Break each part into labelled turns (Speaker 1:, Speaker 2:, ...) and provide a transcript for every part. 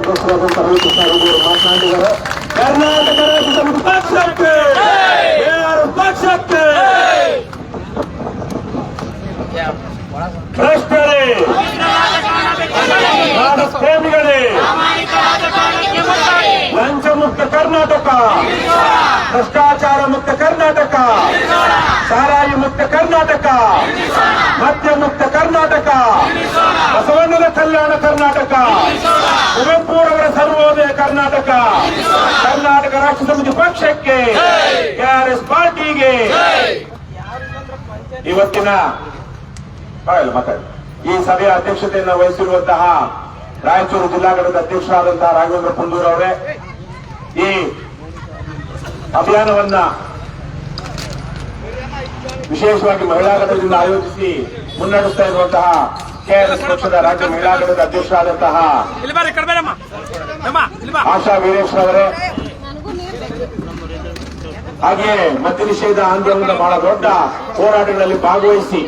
Speaker 1: ಅಧ್ಯಕ್ಷರಾದಂತಹ ರವಿಕೃಷ್ಣ ರೆಡ್ಡಿ ಅವರು ಮಾತನಾಡಿದ್ದಾರೆ ಕರ್ನಾಟಕ ರಾಜ್ಯ ಸಮಿತಿ ಪಕ್ಷಕ್ಕೆ ಯಾರು ಪಕ್ಷಕ್ಕೆ ಭ್ರಷ್ಟರೇ ನಾಡ ಪ್ರೇಮಿಗಳೇ ಲಂಚ ಮುಕ್ತ ಕರ್ನಾಟಕ. ಭ್ರಷ್ಟಾಚಾರ ಮುಕ್ತ ಕರ್ನಾಟಕ. ಸಾರಾಯಿ ಮುಕ್ತ ಕರ್ನಾಟಕ. ಮದ್ಯ ಮುಕ್ತ ಕರ್ನಾಟಕ. ಬಸವಣ್ಣನ ಕಲ್ಯಾಣ ಕರ್ನಾಟಕ. ಕುವೆಂಪುರವರ ಸರ್ವೋದಯ ಕರ್ನಾಟಕ. ಕರ್ನಾಟಕ ರಾಷ್ಟ್ರ ಸಮಿತಿ ಪಕ್ಷಕ್ಕೆ ಕೆಆರ್ಎಸ್ ಪಾರ್ಟಿಗೆ. ಇವತ್ತಿನ ಈ ಸಭೆಯ ಅಧ್ಯಕ್ಷತೆಯನ್ನು ವಹಿಸಿರುವಂತಹ ರಾಯಚೂರು ಜಿಲ್ಲಾ ಘಟಕದ ಅಧ್ಯಕ್ಷರಾದಂತಹ ರಾಘವೇಂದ್ರ ಕುಂದೂರ್ ಅವರೇ ಈ ಅಭಿಯಾನವನ್ನ ವಿಶೇಷವಾಗಿ ಮಹಿಳಾ ಘಟಕದಿಂದ ಆಯೋಜಿಸಿ ಮುನ್ನಡೆಸ್ತಾ ಇರುವಂತಹ ಕೆಆರ್ಎಸ್ ಪಕ್ಷದ ರಾಜ್ಯ ಮಹಿಳಾ ಘಟಕದ ಅಧ್ಯಕ್ಷರಾದಂತಹ ಆಶಾ ವೀರೇಶ್ ಅವರೇ. ಹಾಗೆಯೇ ಮದ್ಯ ನಿಷೇಧ ಆಂದೋಲನದ ಬಹಳ ದೊಡ್ಡ ಹೋರಾಟಗಳಲ್ಲಿ ಭಾಗವಹಿಸಿ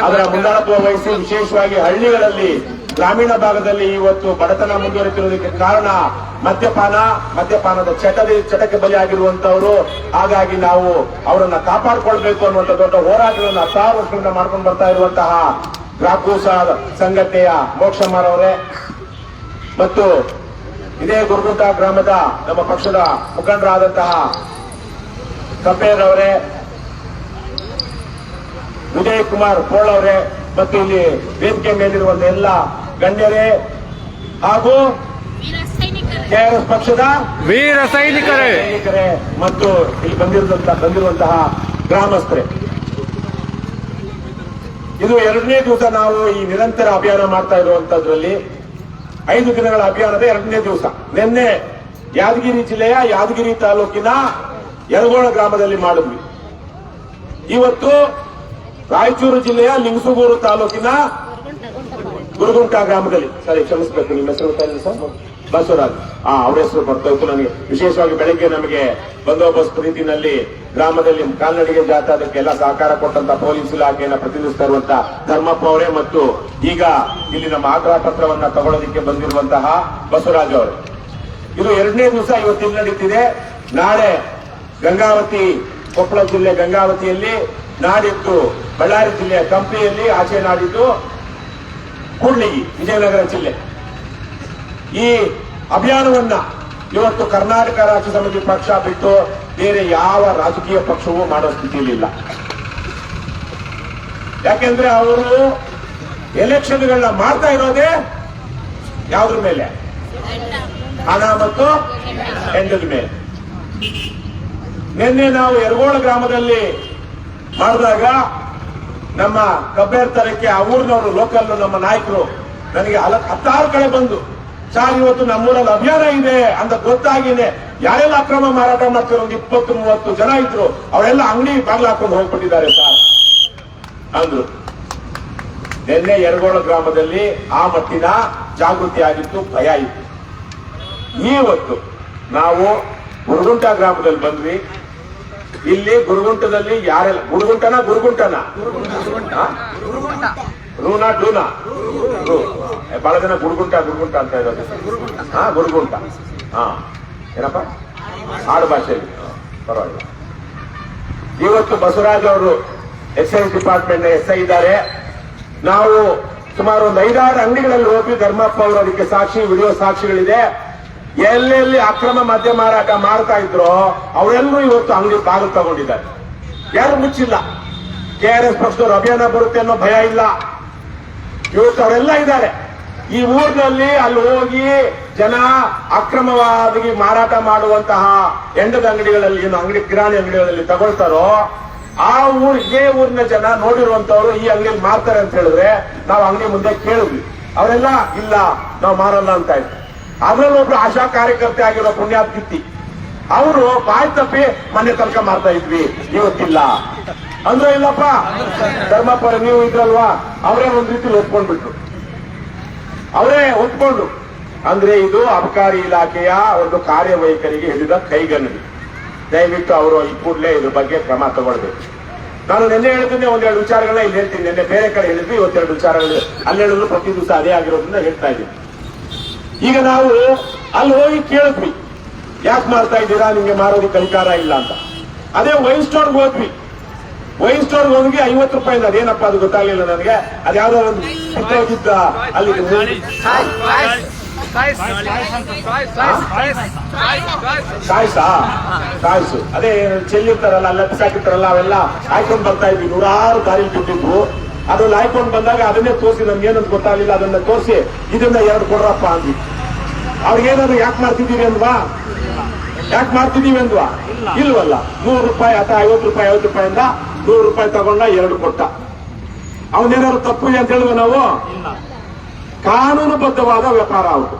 Speaker 1: ಅದರ ಮುಂದಾಳತ್ವ ವಹಿಸಿ ವಿಶೇಷವಾಗಿ ಹಳ್ಳಿಗಳಲ್ಲಿ ಗ್ರಾಮೀಣ ಭಾಗದಲ್ಲಿ ಇವತ್ತು ಬಡತನ ಮುಂದುವರಿತಿರುವುದಕ್ಕೆ ಕಾರಣ ಮದ್ಯಪಾನ. ಮದ್ಯಪಾನದ ಚಟದ, ಚಟಕ್ಕೆ ಬಲಿಯಾಗಿರುವಂತವರು. ಹಾಗಾಗಿ ನಾವು ಅವರನ್ನ ಕಾಪಾಡಿಕೊಳ್ಬೇಕು ಅನ್ನುವಂಥ ದೊಡ್ಡ ಹೋರಾಟಗಳನ್ನು ಹತ್ತಾರು ವರ್ಷಗಳಿಂದ ಮಾಡ್ಕೊಂಡು ಬರ್ತಾ ಇರುವಂತಹ ಗ್ರಾಕೂಸ ಸಂಘಟನೆಯ ಅವರೇ. ಮತ್ತು ಇದೇ ಗುರುಗುಂಟ ಗ್ರಾಮದ ನಮ್ಮ ಪಕ್ಷದ ಮುಖಂಡರಾದಂತಹ ಕಪೇರ್ ಅವರೇ ವಿಜಯ್ ಕುಮಾರ್ ಪೋಳ್ ಅವರೇ, ಮತ್ತು ಇಲ್ಲಿ ವೇದಿಕೆ ಮೇಲಿರುವಂತಹ ಎಲ್ಲ ಗಣ್ಯರೇ ಹಾಗೂ ಕೆಆರ್ಎಸ್ ಪಕ್ಷದ
Speaker 2: ವೀರ ಸೈನಿಕರೇ.
Speaker 1: ಸೈನಿಕರೇ ಮತ್ತು ಇಲ್ಲಿ ಬಂದಿರುವಂತಹ ಬಂದಿರುವಂತಹ ಗ್ರಾಮಸ್ಥರೇ. ಇದು ಎರಡನೇ ದಿವಸ ನಾವು ಈ ನಿರಂತರ ಅಭಿಯಾನ ಮಾಡ್ತಾ ಇರುವಂತದ್ರಲ್ಲಿ ಐದು ದಿನಗಳ ಅಭಿಯಾನದ ಎರಡನೇ ದಿವಸ. ನಿನ್ನೆ ಯಾದಗಿರಿ ಜಿಲ್ಲೆಯ ಯಾದಗಿರಿ ತಾಲೂಕಿನ ಯರಗೋಳ ಗ್ರಾಮದಲ್ಲಿ ಮಾಡಿದ್ವಿ. ಇವತ್ತು ರಾಯಚೂರು ಜಿಲ್ಲೆಯ ಲಿಂಗಸುಗೂರು ತಾಲೂಕಿನ ಗುರುಗುಂಟ ಗ್ರಾಮದಲ್ಲಿ. ಸರಿ, ಕ್ಷಮಿಸಬೇಕು, ನಿಮ್ಮ ಹೆಸರು ಸರ್? ಬಸವರಾಜ್. ಆ, ಅವ್ರ ಹೆಸರು ಬರ್ತಾ ಇತ್ತು ನನಗೆ. ವಿಶೇಷವಾಗಿ ಬೆಳಗ್ಗೆ ನಮಗೆ ಬಂದೋಬಸ್ತ್ ರೀತಿಯಲ್ಲಿ ಗ್ರಾಮದಲ್ಲಿ ಕಾಲ್ನಡಿಗೆ ಜಾಥಾದಕ್ಕೆಲ್ಲ ಸಹಕಾರ ಕೊಟ್ಟಂತ ಪೊಲೀಸ್ ಇಲಾಖೆಯನ್ನ ಪ್ರತಿನಿಧಿಸ್ತಾ ಇರುವಂತ ಧರ್ಮಪ್ಪ ಅವರೇ ಮತ್ತು ಈಗ ಇಲ್ಲಿ ನಮ್ಮ ಆಗ್ರಹ ಪತ್ರವನ್ನ ತಗೊಳ್ಳೋದಕ್ಕೆ ಬಂದಿರುವಂತಹ ಬಸವರಾಜ್ ಅವರು. ಇದು ಎರಡನೇ ದಿವಸ ಇವತ್ತು ಇಲ್ಲಿ ನಡೀತಿದೆ ನಾಳೆ ಗಂಗಾವತಿ, ಕೊಪ್ಪಳ ಜಿಲ್ಲೆ ಗಂಗಾವತಿಯಲ್ಲಿ ನಾಡಿದ್ದು ಬಳ್ಳಾರಿ ಜಿಲ್ಲೆಯ ಕಂಪಿಯಲ್ಲಿ ಆಚೆ ನಾಡಿದ್ದು. ಕೂಡ್ಲಿಗಿ ವಿಜಯನಗರ ಜಿಲ್ಲೆ. ಈ ಅಭಿಯಾನವನ್ನ ಇವತ್ತು ಕರ್ನಾಟಕ ರಾಜ್ಯ ಸಮಿತಿ ಪಕ್ಷ ಬಿಟ್ಟು ಬೇರೆ ಯಾವ ರಾಜಕೀಯ ಪಕ್ಷವೂ ಮಾಡೋ ಸ್ಥಿತಿಯಲ್ಲಿಲ್ಲ ಯಾಕೆಂದ್ರೆ ಅವರು ಎಲೆಕ್ಷನ್ಗಳನ್ನ ಮಾಡ್ತಾ ಇರೋದೇ ಯಾವ್ದ್ರ ಮೇಲೆ? ಹಣ ಮತ್ತು ಹೆಂಡದ ಮೇಲೆ. ನಿನ್ನೆ ನಾವು ಯರಗೋಳ ಗ್ರಾಮದಲ್ಲಿ ಮಾಡಿದಾಗ ನಮ್ಮ ಕಬ್ಬೇರ್ ತರಕ್ಕೆ ಆ ಊರಿನವರು ಲೋಕಲ್ ನಮ್ಮ ನಾಯಕರು, ನನಗೆ ಹಲ, ಹತ್ತಾರು ಕಡೆ ಬಂದು, ಸಾರ್, ಇವತ್ತು ನಮ್ಮೂರಲ್ಲಿ ಅಭಿಯಾನ ಇದೆ ಅಂತ ಗೊತ್ತಾಗಿದೆ ಯಾರೆಲ್ಲ ಅಕ್ರಮ ಮಾರಾಟ ಮಾಡ್ತಿರೋ ಒಂದು ಇಪ್ಪತ್ತು, ಮೂವತ್ತು ಜನ ಇದ್ರು, ಅವರೆಲ್ಲ ಅಂಗಡಿ ಬಾಗಿಲು ಹಾಕೊಂಡು ಹೋಗ್ಬಿಟ್ಟಿದ್ದಾರೆ ಸರ್ ಅಂದ್ರು. ನಿನ್ನೆ ಯರಗೋಳ ಗ್ರಾಮದಲ್ಲಿ ಆ ಮಟ್ಟಿನ ಜಾಗೃತಿ ಆಗಿತ್ತು, ಭಯ ಇತ್ತು. ಇವತ್ತು ನಾವು ಮುರುಗುಂಟ ಗ್ರಾಮದಲ್ಲಿ ಬಂದ್ವಿ. ಇಲ್ಲಿ ಗುರುಗುಂಟದಲ್ಲಿ ಯಾರೆಲ್ಲ? ಗುರುಗುಂಟನ ಗುರುಗುಂಟನ? ರೂನಾ ಡೂನಾ ಬಹಳ ಜನ ಗುರುಗುಂಟ ಗುರುಗುಂಟ ಅಂತ ಇರೋದು. ಹಾ ಗುರುಗುಂಟ. ಹಾ. ಏನಪ್ಪ? ಆಡು ಭಾಷೆಯಲ್ಲಿ. ಪರವಾಗಿಲ್ಲ. ಇವತ್ತು ಬಸವರಾಜ್ ಅವರು ಎಕ್ಸೈಸ್ ಡಿಪಾರ್ಟ್ಮೆಂಟ್ ಎಸ್ ಐ ಇದ್ದಾರೆ. ನಾವು ಸುಮಾರು ಒಂದು ಐದಾರು ಅಂಗಡಿಗಳಲ್ಲಿ ಹೋಗಿ ಧರ್ಮಪ್ಪ ಅವರು ಅದಕ್ಕೆ ಸಾಕ್ಷಿ ವಿಡಿಯೋ ಸಾಕ್ಷಿಗಳಿದೆ. ಎಲ್ಲೆಲ್ಲಿ ಅಕ್ರಮ ಮದ್ಯ ಮಾರಾಟ ಮಾಡ್ತಾ ಇದ್ರೋ ಅವರೆಲ್ಲರೂ ಇವತ್ತು ಅಂಗಡಿ ಬಾಗಿಲು ತಗೊಂಡಿದ್ದಾರೆ. ಯಾರು ಮುಚ್ಚಿಲ್ಲ? ಕೆ ಆರ್ ಎಸ್ ಪಕ್ಷದವ್ರು ಅಭಿಯಾನ ಬರುತ್ತೆ ಅನ್ನೋ ಭಯ ಇಲ್ಲ. ಇವತ್ತು ಅವರೆಲ್ಲ ಇದ್ದಾರೆ. ಈ ಊರಿನಲ್ಲಿ ಅಲ್ಲಿ ಹೋಗಿ ಜನ ಅಕ್ರಮವಾಗಿ ಮಾರಾಟ ಮಾಡುವಂತಹ ಎಂಡದ ಅಂಗಡಿಗಳಲ್ಲಿ ಏನು ಅಂಗಡಿ ಕಿರಾಣಿ ಅಂಗಡಿಗಳಲ್ಲಿ ತಗೊಳ್ತಾರೋ, ಆ ಊರ್, ಇದೇ ಊರಿನ ಜನ ನೋಡಿರುವಂತವ್ರು ಈ ಅಂಗಡಿಯಲ್ಲಿ ಮಾರ್ತಾರೆ ಅಂತ ಹೇಳಿದ್ರೆ ನಾವು ಅಂಗಡಿ ಮುಂದೆ ಕೇಳಿದ್ವಿ. ಅವರೆಲ್ಲ, ಇಲ್ಲ, ನಾವು ಮಾರಲ್ಲ ಅಂತ ಇದ್ರು. ಅದ್ರಲ್ಲಿ ಒಬ್ರು ಆಶಾ ಕಾರ್ಯಕರ್ತೆ ಆಗಿರೋ ಪುಣ್ಯಾತ್ಕಿತ್ತಿ ಅವರು ಬಾಯಿ ತಪ್ಪಿ ಮನೆ ತನಕ ಮಾಡ್ತಾ ಇದ್ವಿ. ಇವತ್ತಿಲ್ಲ. ಅಂದ್ರೆ ಇಲ್ಲಪ್ಪ? ಧರ್ಮಪ್ಪ ನೀವು ಇದ್ರಲ್ವಾ? ಅವರೇ ಒಂದ್ ರೀತಿಲಿ ಒಪ್ಕೊಂಡ್ಬಿಟ್ರು. ಅವರೇ ಒಪ್ಕೊಂಡು. ಅಂದ್ರೆ ಇದು ಅಬಕಾರಿ ಇಲಾಖೆಯ ಒಂದು ಕಾರ್ಯವೈಖರಿಗೆ ಹಿಡಿದ ಕೈಗನ್ನಡಿ ದಯವಿಟ್ಟು ಅವರು ಈ ಕೂಡಲೇ ಇದ್ರ ಬಗ್ಗೆ ಕ್ರಮ ತಗೊಳ್ಬೇಕು. ನಾನು ನಿನ್ನೆ ಹೇಳಿದ್ರೆ ಒಂದೆರಡು ವಿಚಾರಗಳನ್ನ ಇಲ್ಲಿ ಹೇಳ್ತೀನಿ. ನಿನ್ನೆ ಬೇರೆ ಕಡೆ ಹೇಳಿದ್ವಿ ಇವತ್ತೆರಡು ವಿಚಾರಗಳು. ಅಲ್ಲಿ ಹೇಳಿದ್ರು ಪ್ರತಿ ದಿವಸ ಅದೇ ಆಗಿರೋದ್ರಿಂದ ಹೇಳ್ತಾ ಇದ್ದೀನಿ. ಈಗ ನಾವು ಅಲ್ಲಿ ಹೋಗಿ ಕೇಳಿದ್ವಿ. ಯಾಕೆ ಮಾಡ್ತಾ ಇದ್ದೀರಾ? ನಿಮ್ಗೆ ಮಾರೋದಕ್ಕೆ ಅಧಿಕಾರ ಇಲ್ಲ ಅಂತ. ಅದೇ ವೈನ್ ಸ್ಟೋರ್ಗೆ ಹೋದ್ವಿ. ವೈನ್ ಸ್ಟೋರ್ಗೆ ಹೋಗಿ ಐವತ್ತು ರೂಪಾಯಿಂದ ಅದೇನಪ್ಪ ಅದು ಗೊತ್ತಾಗ್ಲಿಲ್ಲ ನನಗೆ. ಅದ್ಯಾವುದೋ ಒಂದು ಹೋಗಿದ್ದ ಅಲ್ಲಿ ಕಾಯ್ಸಾ? ಕಾಯ್ಸು. ಅದೇ ಚೆಲ್ಲಿರ್ತಾರಲ್ಲ, ಅಲ್ಲ ಹಾಕಿರ್ತಾರಲ್ಲ ಅವೆಲ್ಲ ಹಾಕೊಂಡ್ ಬರ್ತಾ ಇದ್ವಿ. ನೂರಾರು ದಾರಿ ಬಿಟ್ಟಿದ್ವು ಅದ್ರಲ್ಲಿ ಆಯ್ಕೊಂಡು ಬಂದಾಗ ಅದನ್ನೇ ತೋರಿಸಿ, ನಮ್ಗೆ ಏನಂತ ಗೊತ್ತಾಗ್ಲಿಲ್ಲ. ಅದನ್ನ ತೋರಿಸಿ, ಇದನ್ನ ಎರಡು ಕೊಡ್ರಪ್ಪ ಅಂದ್ವಿ. ಅವ್ರಿಗೇನಾದ್ರು ಯಾಕೆ ಮಾಡ್ತಿದ್ದೀರಿ ಅಂದ್ವಾ? ಯಾಕೆ ಮಾಡ್ತಿದ್ದೀವಿ ಅಂದ್ವಾ? ಇಲ್ವಲ್ಲ. ನೂರು ರೂಪಾಯಿ ಅಥವಾ ಐವತ್ತು ರೂಪಾಯಿ, ಐವತ್ತು ರೂಪಾಯಿಂದ ನೂರು ರೂಪಾಯಿ ತಗೊಂಡ ಎರಡು ಕೊಟ್ಟ. ಅವನೇನಾದ್ರು ತಪ್ಪು ಅಂತ ಹೇಳುವ ನಾವು? ಕಾನೂನುಬದ್ಧವಾದ ವ್ಯಾಪಾರ ಅವರು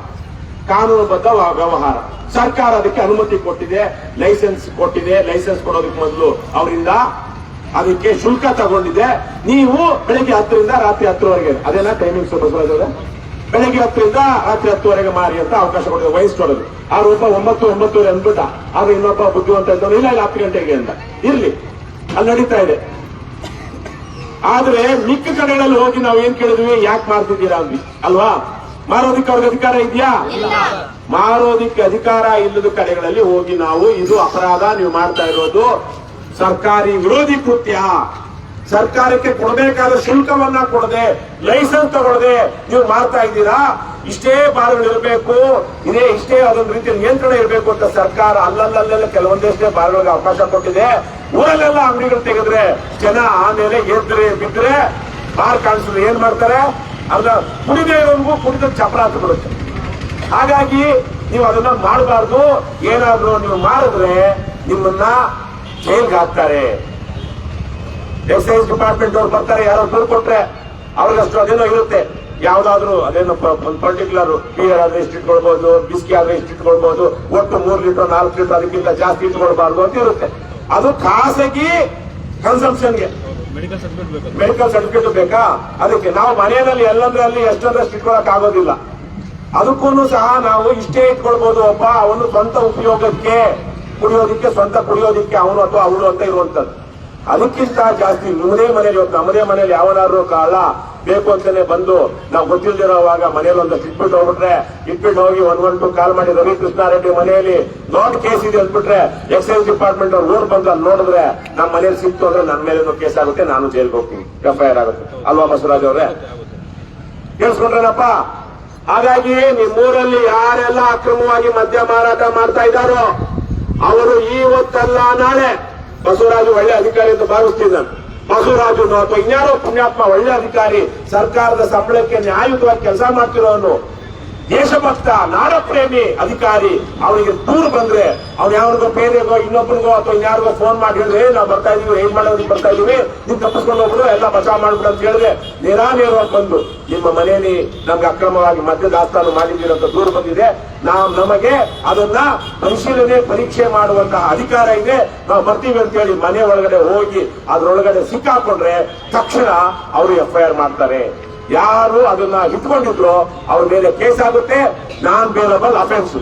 Speaker 1: ಕಾನೂನುಬದ್ಧ ವ್ಯವಹಾರ. ಸರ್ಕಾರ ಅದಕ್ಕೆ ಅನುಮತಿ ಕೊಟ್ಟಿದೆ, ಲೈಸೆನ್ಸ್ ಕೊಟ್ಟಿದೆ, ಲೈಸೆನ್ಸ್ ಕೊಡೋದಕ್ಕೆ ಮೊದಲು ಅವರಿಂದ ಅದಕ್ಕೆ ಶುಲ್ಕ ತಗೊಂಡಿದೆ ನೀವು ಬೆಳಿಗ್ಗೆ ಹತ್ತರಿಂದ ರಾತ್ರಿ ಹತ್ತುವರೆಗೆ. ಅದೇನಾ ಟೈಮಿಂಗ್ಸ್ ಬಸವರಾಜ್ ಅವರೇ ಬೆಳಿಗ್ಗೆ ಹತ್ತರಿಂದ ರಾತ್ರಿ ಹತ್ತುವರೆಗೆ ಮಾರಿ ಅಂತ ಅವಕಾಶ ಕೊಟ್ಟಿದೆ ವಹಿಸ್ಕೊಡೋದು ಆ ರೂಪ ಒಂಬತ್ತು ಒಂಬತ್ತುವರೆ ಅಂದ್ಬಿಟ್ಟ. ಆದ್ರೆ ಇನ್ನೊಬ್ಬ ಬುದ್ಧಿವಂತ ಇದ್ದವನು ಇಲ್ಲ ಇಲ್ಲ ಹತ್ತು ಗಂಟೆಗೆ ಅಂತ. ಇರ್ಲಿ. ಅಲ್ಲಿ ನಡೀತಾ ಇದೆ. ಆದ್ರೆ ಮಿಕ್ಕ ಕಡೆಗಳಲ್ಲಿ ಹೋಗಿ ನಾವು ಏನ್ ಕೇಳಿದ್ವಿ? ಯಾಕೆ ಮಾರ್ತಿದ್ದೀರಾ ಅಂದ್ವಿ. ಅಲ್ವಾ? ಮಾರೋದಿಕ್ಕೆ ಅವ್ರಿಗೆ ಅಧಿಕಾರ ಇದೆಯಾ? ಮಾರೋದಿಕ್ಕೆ ಅಧಿಕಾರ ಇಲ್ಲದ ಕಡೆಗಳಲ್ಲಿ ಹೋಗಿ ನಾವು ಇದು ಅಪರಾಧ ನೀವು ಮಾಡ್ತಾ ಇರೋದು. ಸರ್ಕಾರಿ ವಿರೋಧಿ ಕೃತ್ಯ. ಸರ್ಕಾರಕ್ಕೆ ಕೊಡಬೇಕಾದ ಶುಲ್ಕವನ್ನ ಕೊಡದೆ, ಲೈಸೆನ್ಸ್ ತಗೊಳ್ಳದೆ ನೀವು ಮಾಡ್ತಾ ಇದ್ದೀರಾ? ಇಷ್ಟೇ ಬಾರ್ಗಳು ಇರಬೇಕು, ಇದೇ, ಇಷ್ಟೇ ಅದೊಂದು ರೀತಿಯ ನಿಯಂತ್ರಣ ಇರಬೇಕು ಅಂತ ಸರ್ಕಾರ ಅಲ್ಲಲ್ಲಲ್ಲೆಲ್ಲ ಕೆಲವೊಂದಷ್ಟೇ ಬಾರ್ಗಳಿಗೆ ಅವಕಾಶ ಕೊಟ್ಟಿದೆ. ಊರಲ್ಲೆಲ್ಲ ಅಂಗಡಿಗಳು ತೆಗೆದ್ರೆ, ಜನ ಆಮೇಲೆ ಎದ್ರೆ ಬಿದ್ರೆ ಬಾರ್ ಕಾಣಿಸಿದ್ರೆ ಏನ್ ಮಾಡ್ತಾರೆ? ಅಲ್ಲ ಕುಡಿದೇ ಇರೋನ್ಗೂ ಕುಡಿದ ಅಂತ ಬಿಡುತ್ತೆ ಹಾಗಾಗಿ ನೀವು ಅದನ್ನ ಮಾಡಬಾರ್ದು. ಏನಾದ್ರೂ ನೀವು ಮಾಡಿದ್ರೆ ನಿಮ್ಮನ್ನ ಜೈಲ್ಗೆ ಹಾಕ್ತಾರೆ ಎಕ್ಸೈಸ್ ಡಿಪಾರ್ಟ್ಮೆಂಟ್ ಅವ್ರು ಬರ್ತಾರೆ ಯಾರೋ ದುಡ್ಡು ಕೊಟ್ರೆ ಅವ್ರಿಗಷ್ಟು ಅದೇನೋ ಇರುತ್ತೆ. ಯಾವ್ದಾದ್ರು ಅದೇನೋ ಪರ್ಟಿಕ್ಯುಲರ್ ಬಿಯರ್ ಆದ್ರೆ ಇಷ್ಟು ಇಟ್ಕೊಳ್ಬಹುದು ಬಿಸ್ಕಿ ಆದ್ರೆ ಇಷ್ಟು ಇಟ್ಕೊಳ್ಬಹುದು ಒಟ್ಟು ಮೂರ್ ಲೀಟರ್ ನಾಲ್ಕು ಲೀಟರ್ ಅದಕ್ಕಿಂತ ಜಾಸ್ತಿ ಇಟ್ಕೊಳ್ಬಾರ್ದು ಅಂತ ಇರುತ್ತೆ. ಅದು ಖಾಸಗಿ ಕನ್ಸಂಪ್ಷನ್ಗೆ ಮೆಡಿಕಲ್ ಸರ್ಟಿಫಿಕೇಟ್ ಬೇಕಾ? ಅದಕ್ಕೆ ನಾವು ಮನೆಯಲ್ಲಿ ಎಲ್ಲಂದ್ರಲ್ಲಿ ಎಷ್ಟೊಂದಷ್ಟು ಇಟ್ಕೊಳಕ್ ಆಗೋದಿಲ್ಲ. ಅದಕ್ಕೂ ಸಹ ನಾವು ಇಷ್ಟೇ ಇಟ್ಕೊಳ್ಬಹುದು ಒಬ್ಬ ಅವನು ಸ್ವಂತ ಉಪಯೋಗಕ್ಕೆ. ಕುಡಿಯೋದಿಕ್ಕೆ ಸ್ವಂತ ಕುಡಿಯೋದಿಕ್ಕೆ ಅವನು ಅಥವಾ ಅವಳು ಅಂತ ಇರುವಂತದ್ದು. ಅದಕ್ಕಿಂತ ಜಾಸ್ತಿ ನಿಮ್ಮದೇ ಮನೇಲಿ ಇವತ್ತು ನಮ್ಮದೇ ಮನೇಲಿ ಯಾವನಾದ್ರು ಕಾಲ ಬೇಕು ಅಂತಾನೆ ಬಂದು ನಾವು ಗೊತ್ತಿಲ್ದಿರೋವಾಗ ಮನೇಲಿ ಒಂದಷ್ಟು ಇಟ್ಬಿಟ್ಟು ಹೋಗ್ಬಿಟ್ರೆ, ಇಟ್ಬಿಟ್ಟು ಹೋಗಿ ಒಂದ್ ಒನ್ ಟು ಕಾಲ್ ಮಾಡಿ ರವಿ ಕೃಷ್ಣಾರೆಡ್ಡಿ ಮನೆಯಲ್ಲಿ ದೊಡ್ಡ ಕೇಸ್ ಇದೆ ಅಂದ್ಬಿಟ್ರೆ ಎಕ್ಸೈಸ್ ಡಿಪಾರ್ಟ್ಮೆಂಟ್ ಅವ್ರು ಊರು ಬಂದು ನೋಡಿದ್ರೆ ನಮ್ಮ ಮನೇಲಿ ಸಿಕ್ತು ಅಂದ್ರೆ ನನ್ನ ಮೇಲೆ ಕೇಸ್ ಆಗುತ್ತೆ, ನಾನು ಜೈಲ್ಗೆ ಹೋಗ್ತೀನಿ. ಎಫ್ಐಆರ್ ಆಗುತ್ತೆ. ಅಲ್ವಾ ಬಸವರಾಜ್ ಅವರೇ? ಕೇಳಿಸ್ಕೊಂಡ್ರೇನಪ್ಪ? ಹಾಗಾಗಿ ನಿಮ್ಮೂರಲ್ಲಿ ಯಾರೆಲ್ಲ ಅಕ್ರಮವಾಗಿ ಮದ್ಯ ಮಾರಾಟ ಮಾಡ್ತಾ ಇದ್ದಾರೋ ಅವರು ಇವತ್ತಲ್ಲ ನಾಳೆ ಬಸವರಾಜು ಒಳ್ಳೆ ಅಧಿಕಾರಿ ಅಂತ ಭಾವಿಸ್ತಿದ್ದಾನೆ ಬಸವರಾಜು ಅಥವಾ ಇನ್ಯಾರೋ ಪುಣ್ಯಾತ್ಮ ಒಳ್ಳೆ ಅಧಿಕಾರಿ, ಸರ್ಕಾರದ ಸಂಬಳಕ್ಕೆ ನ್ಯಾಯಯುತವಾಗಿ ಕೆಲಸ ಮಾಡ್ತಿರೋನು. ದೇಶಭಕ್ತ ನಾಡಪ್ರೇಮಿ ಅಧಿಕಾರಿ ಅವನಿಗೆ ದೂರು ಬಂದ್ರೆ ಅವ್ನು ಯಾವನಿಗೋ ಬೇರೆಗೋ ಇನ್ನೊಬ್ಬರಿಗೋ ಅಥವಾ ಇನ್ಯಾರಿಗೋ ಫೋನ್ ಮಾಡಿ ಹೇಳಿದ್ರೆ "ಏ, ನಾವು ಬರ್ತಾ ಇದೀವಿ ಏನ್ ಮಾಡೋದು ಬರ್ತಾ ಇದೀವಿ ನೀವು ತಪ್ಪಿಸ್ಕೊಂಡು ಹೋಗ್ಬಿಡು ಎಲ್ಲ ಬಚಾವ್ ಮಾಡ್ಬಿಡು ಅಂತ ಹೇಳಿದ್ರೆ ನೇರಾನೇರವಾಗಿ ಬಂದು ನಿಮ್ಮ ಮನೆಯಲ್ಲಿ ನಮ್ಗೆ ಅಕ್ರಮವಾಗಿ ಮದ್ಯ ದಾಸ್ತಾನು ಮಾಡಿದ್ದೀರ ಅಂತ ದೂರ ಬಂದಿದೆ. ನಾವು ನಮಗೆ ಅದನ್ನ ಪರಿಶೀಲನೆ ಪರೀಕ್ಷೆ ಮಾಡುವಂತಹ ಅಧಿಕಾರ ಇದೆ. ನಾವು ಬರ್ತೀವಿ ಅಂತ ಹೇಳಿ ಮನೆ ಒಳಗಡೆ ಹೋಗಿ ಅದ್ರೊಳಗಡೆ ಸಿಕ್ಕಾಕೊಂಡ್ರೆ ತಕ್ಷಣ ಅವರು ಎಫ್ಐಆರ್ ಮಾಡ್ತಾರೆ. ಯಾರು ಅದನ್ನ ಇಟ್ಕೊಂಡಿದ್ರು ಅವ್ರ ಮೇಲೆ ಕೇಸ್ ಆಗುತ್ತೆ. Non bailable offence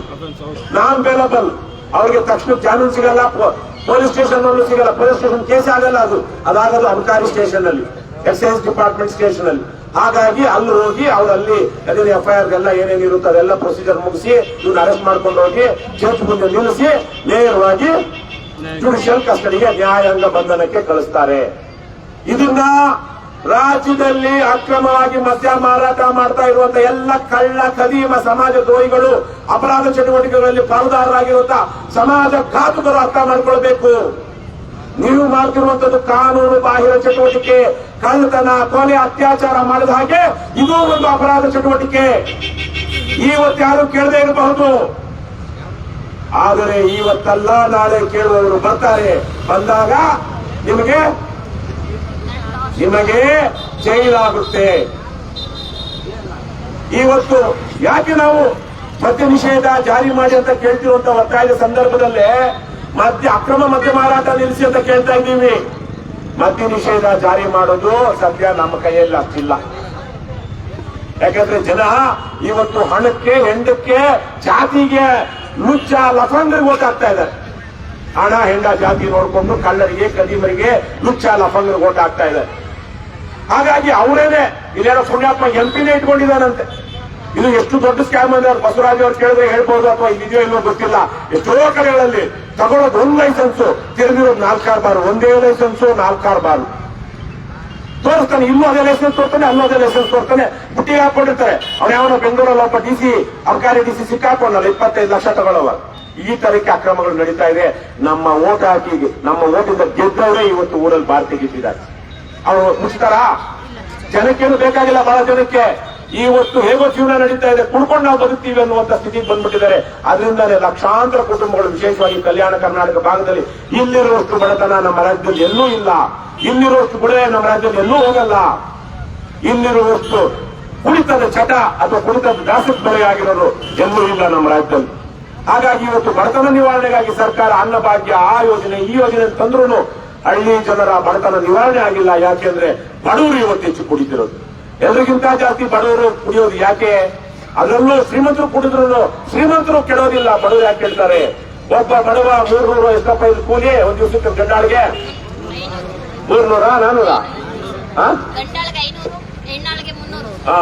Speaker 1: non bailable ಅವ್ರಿಗೆ ತಕ್ಷಣ ಜಾಮೀನು ಸಿಗಲ್ಲ ಪೊಲೀಸ್ ಸ್ಟೇಷನ್ ಅಲ್ಲೂ ಸಿಗಲ್ಲ. ಪೊಲೀಸ್ ಸ್ಟೇಷನ್ ಕೇಸ್ ಆಗಲ್ಲ ಅದು. ಅದಾಗದು ಅಬಕಾರಿ ಸ್ಟೇಷನ್ ಅಲ್ಲಿ ಎಸ್ ಡಿಪಾರ್ಟ್ಮೆಂಟ್ ಸ್ಟೇಷನ್ ಅಲ್ಲಿ. ಹಾಗಾಗಿ ಅಲ್ಲಿ ಹೋಗಿ ಅವರಲ್ಲಿ ಅದೇ ಎಫ್ಐಆರ್ ಎಲ್ಲ ಏನೇನಿರುತ್ತೆ ಅದೆಲ್ಲ ಪ್ರೊಸೀಜರ್ ಮುಗಿಸಿ ಇವ್ನ ಅರೆಸ್ಟ್ ಮಾಡ್ಕೊಂಡು ಹೋಗಿ ಜಡ್ಜ್ ಮುಂದೆ ನಿಲ್ಲಿಸಿ ನೇರವಾಗಿ ಜುಡಿಷಿಯಲ್ ಕಸ್ಟಡಿಗೆ ನ್ಯಾಯಾಂಗ ಬಂಧನಕ್ಕೆ ಕಳಿಸ್ತಾರೆ. ಇದನ್ನ ರಾಜ್ಯದಲ್ಲಿ ಅಕ್ರಮವಾಗಿ ಮದ್ಯ ಮಾರಾಟ ಮಾಡ್ತಾ ಇರುವಂತ ಎಲ್ಲ ಕಳ್ಳ ಕದೀಮ ಸಮಾಜ ದ್ರೋಹಿಗಳು, ಅಪರಾಧ ಚಟುವಟಿಕೆಗಳಲ್ಲಿ ಪಾಲುದಾರರಾಗಿರುವಂತ ಸಮಾಜ ಘಾತುಕರು ಅರ್ಥ ಮಾಡಿಕೊಳ್ಬೇಕು. ನೀವು ಮಾಡ್ತಿರುವಂತದ್ದು ಕಾನೂನು ಬಾಹಿರ ಚಟುವಟಿಕೆ, ಕಳ್ಳತನ, ಕೊಲೆ, ಅತ್ಯಾಚಾರ ಮಾಡಿದ ಹಾಗೆ ಇದು ಒಂದು ಅಪರಾಧ ಚಟುವಟಿಕೆ. ಇವತ್ತು ಯಾರು ಕೇಳದೇ ಇರಬಹುದು. ಆದರೆ ಇವತ್ತಲ್ಲ, ನಾಳೆ ಕೇಳುವವರು ಬರ್ತಾರೆ. ಬಂದಾಗ ನಿಮಗೆ ನಿಮಗೆ ಜೈಲಾಗುತ್ತೆ. ಇವತ್ತು ಯಾಕೆ ನಾವು ಮದ್ಯ ನಿಷೇಧ ಜಾರಿ ಮಾಡಿ ಅಂತ ಕೇಳ್ತಿರುವಂತ ಒತ್ತಾಯದ ಸಂದರ್ಭದಲ್ಲೇ ಮದ್ಯ ಅಕ್ರಮ ಮದ್ಯ ಮಾರಾಟ ನಿಲ್ಲಿಸಿ ಅಂತ ಕೇಳ್ತಾ ಇದ್ದೀವಿ. ಮದ್ಯ ನಿಷೇಧ ಜಾರಿ ಮಾಡೋದು ಸದ್ಯ ನಮ್ಮ ಕೈಯಲ್ಲಿ ಆಗ್ತಿಲ್ಲ ಯಾಕಂದ್ರೆ ಜನ ಇವತ್ತು ಹಣಕ್ಕೆ, ಹೆಂಡಕ್ಕೆ, ಜಾತಿಗೆ ಲುಚ್ಚ ಲಫಂಗರಿಗೆ ಓಟಾಗ್ತಾ ಇದ್ದಾರೆ. ಹಣ, ಹೆಂಡ, ಜಾತಿ ನೋಡಿಕೊಂಡು ಕಳ್ಳರಿಗೆ, ಕದೀಮರಿಗೆ ಲುಚ್ಚ ಲಫಂಗರಿಗೆ ಓಟಾಗ್ತಾ ಇದ್ದಾರೆ. ಹಾಗಾಗಿ ಅವರೇನೆ ಇಲ್ಲೇನೋ ಪುಣ್ಯಾತ್ಮ ಎಂಪಿನೇ ಇಟ್ಕೊಂಡಿದ್ದಾನಂತೆ. ಇದು ಎಷ್ಟು ದೊಡ್ಡ ಸ್ಕ್ಯಾಮ್ ಅಂದ್ರೆ ಅವ್ರು ಬಸವರಾಜ್ ಅವ್ರು ಕೇಳಿದ್ರೆ ಹೇಳ್ಬೋದು ಅಥವಾ ಇದೆಯೋ ಇಲ್ಲೋ ಗೊತ್ತಿಲ್ಲ. ಎಷ್ಟೋ ಕಡೆಗಳಲ್ಲಿ ತಗೊಳ್ಳೋದು ಒಂದು ಲೈಸೆನ್ಸ್ ತಿರುಗಿರೋದು ನಾಲ್ಕಾರು ಬಾರು. ಒಂದೇ ಲೈಸೆನ್ಸ್ ನಾಲ್ಕಾರು ಬಾರು. ತೋರಿಸ್ತಾನೆ, ಇಲ್ಲೂ ಅದೇ ಲೈಸೆನ್ಸ್ ತೋರ್ತಾನೆ, ಅಲ್ಲೂ ಅದೇ ಲೈಸೆನ್ಸ್ ತೋರ್ತಾನೆ. ಬುಟ್ಟಿಗೆ ಹಾಕೊಂಡಿರ್ತಾರೆ. ಅವ್ನು ಯಾವನೋ ಬೆಂಗಳೂರಲ್ಲಿ ಒಬ್ಬ ಡಿ ಸಿ, ಅಬ್ಕಾರಿ ಡಿ ಸಿ ಸಿಕ್ಕಾಕೊಂಡಲ್ಲ, ಇಪ್ಪತ್ತೈದು ಲಕ್ಷ ತಗೊಳ್ಳವ. ಈ ತರಕ್ಕೆ ಅಕ್ರಮಗಳು ನಡೀತಾ ಇದೆ. ನಮ್ಮ ಓಟ್ ಹಾಕಿ, ನಮ್ಮ ಓಟಿಂದ ಗೆದ್ದವರೇ ಇವತ್ತು ಊರಲ್ಲಿ ಬಾರ್ ತೆಗಿತಿದ್ದಾರೆ ಅವರು ಮುಚ್ತಾರಾ? ಜನಕ್ಕೇನು ಬೇಕಾಗಿಲ್ಲ ಬಹಳ ಜನಕ್ಕೆ. ಇವತ್ತು ಹೇಗೋ ಜೀವನ ನಡೀತಾ ಇದೆ, ಕುಡ್ಕೊಂಡು ನಾವು ಬದುಕ್ತೀವಿ ಅನ್ನುವಂತ ಸ್ಥಿತಿಗೆ ಬಂದ್ಬಿಟ್ಟಿದ್ದಾರೆ. ಅದರಿಂದಲೇ ಲಕ್ಷಾಂತರ ಕುಟುಂಬಗಳು ವಿಶೇಷವಾಗಿ ಕಲ್ಯಾಣ ಕರ್ನಾಟಕ ಭಾಗದಲ್ಲಿ ಇಲ್ಲಿರುವಷ್ಟು ಬಡತನ ನಮ್ಮ ರಾಜ್ಯದಲ್ಲಿ ಎಲ್ಲೂ ಇಲ್ಲ. ಇಲ್ಲಿರುವಷ್ಟು ಗುಡೆ ನಮ್ಮ ರಾಜ್ಯದಲ್ಲಿ ಎಲ್ಲೂ ಹೋಗಲ್ಲ. ಇಲ್ಲಿರುವಷ್ಟು ಕುಡಿತದ ಚಟ ಅಥವಾ ಕುಡಿತದ ದಾಸದ ಬೆಲೆಯಾಗಿರೋದು ಎಲ್ಲೂ ಇಲ್ಲ ನಮ್ಮ ರಾಜ್ಯದಲ್ಲಿ. ಹಾಗಾಗಿ ಇವತ್ತು ಬಡತನ ನಿವಾರಣೆಗಾಗಿ ಸರ್ಕಾರ ಅನ್ನಭಾಗ್ಯ ಆ ಯೋಜನೆ, ಈ ಯೋಜನೆ ತಂದ್ರೂ ಹಳ್ಳಿ ಜನರ ಬಡತನ ನಿವಾರಣೆ ಆಗಿಲ್ಲ. ಯಾಕೆಂದ್ರೆ ಬಡವರು ಇವತ್ತು ಹೆಚ್ಚು ಕುಡಿತಿರೋದು. ಎಲ್ರಿಗಿಂತ ಜಾಸ್ತಿ ಬಡವರು ಕುಡಿಯೋದು ಯಾಕೆ? ಅದರಲ್ಲೂ ಶ್ರೀಮಂತರು ಕುಡಿದ್ರು ಶ್ರೀಮಂತರು ಕೆಡೋದಿಲ್ಲ. ಬಡವರು ಯಾಕೆ ಹೇಳ್ತಾರೆ ಒಬ್ಬ ಬಡವ ಮೂರ್ನೂರು ಎಷ್ಟಪ್ಪ ಇದು ಕೂಲಿ? ಒಂದ್ ದಿವಸಕ್ಕೆ ಗಂಡಾಳಿಗೆ ಮೂರ್ನೂರ ನಾನೂರ? ಹಾ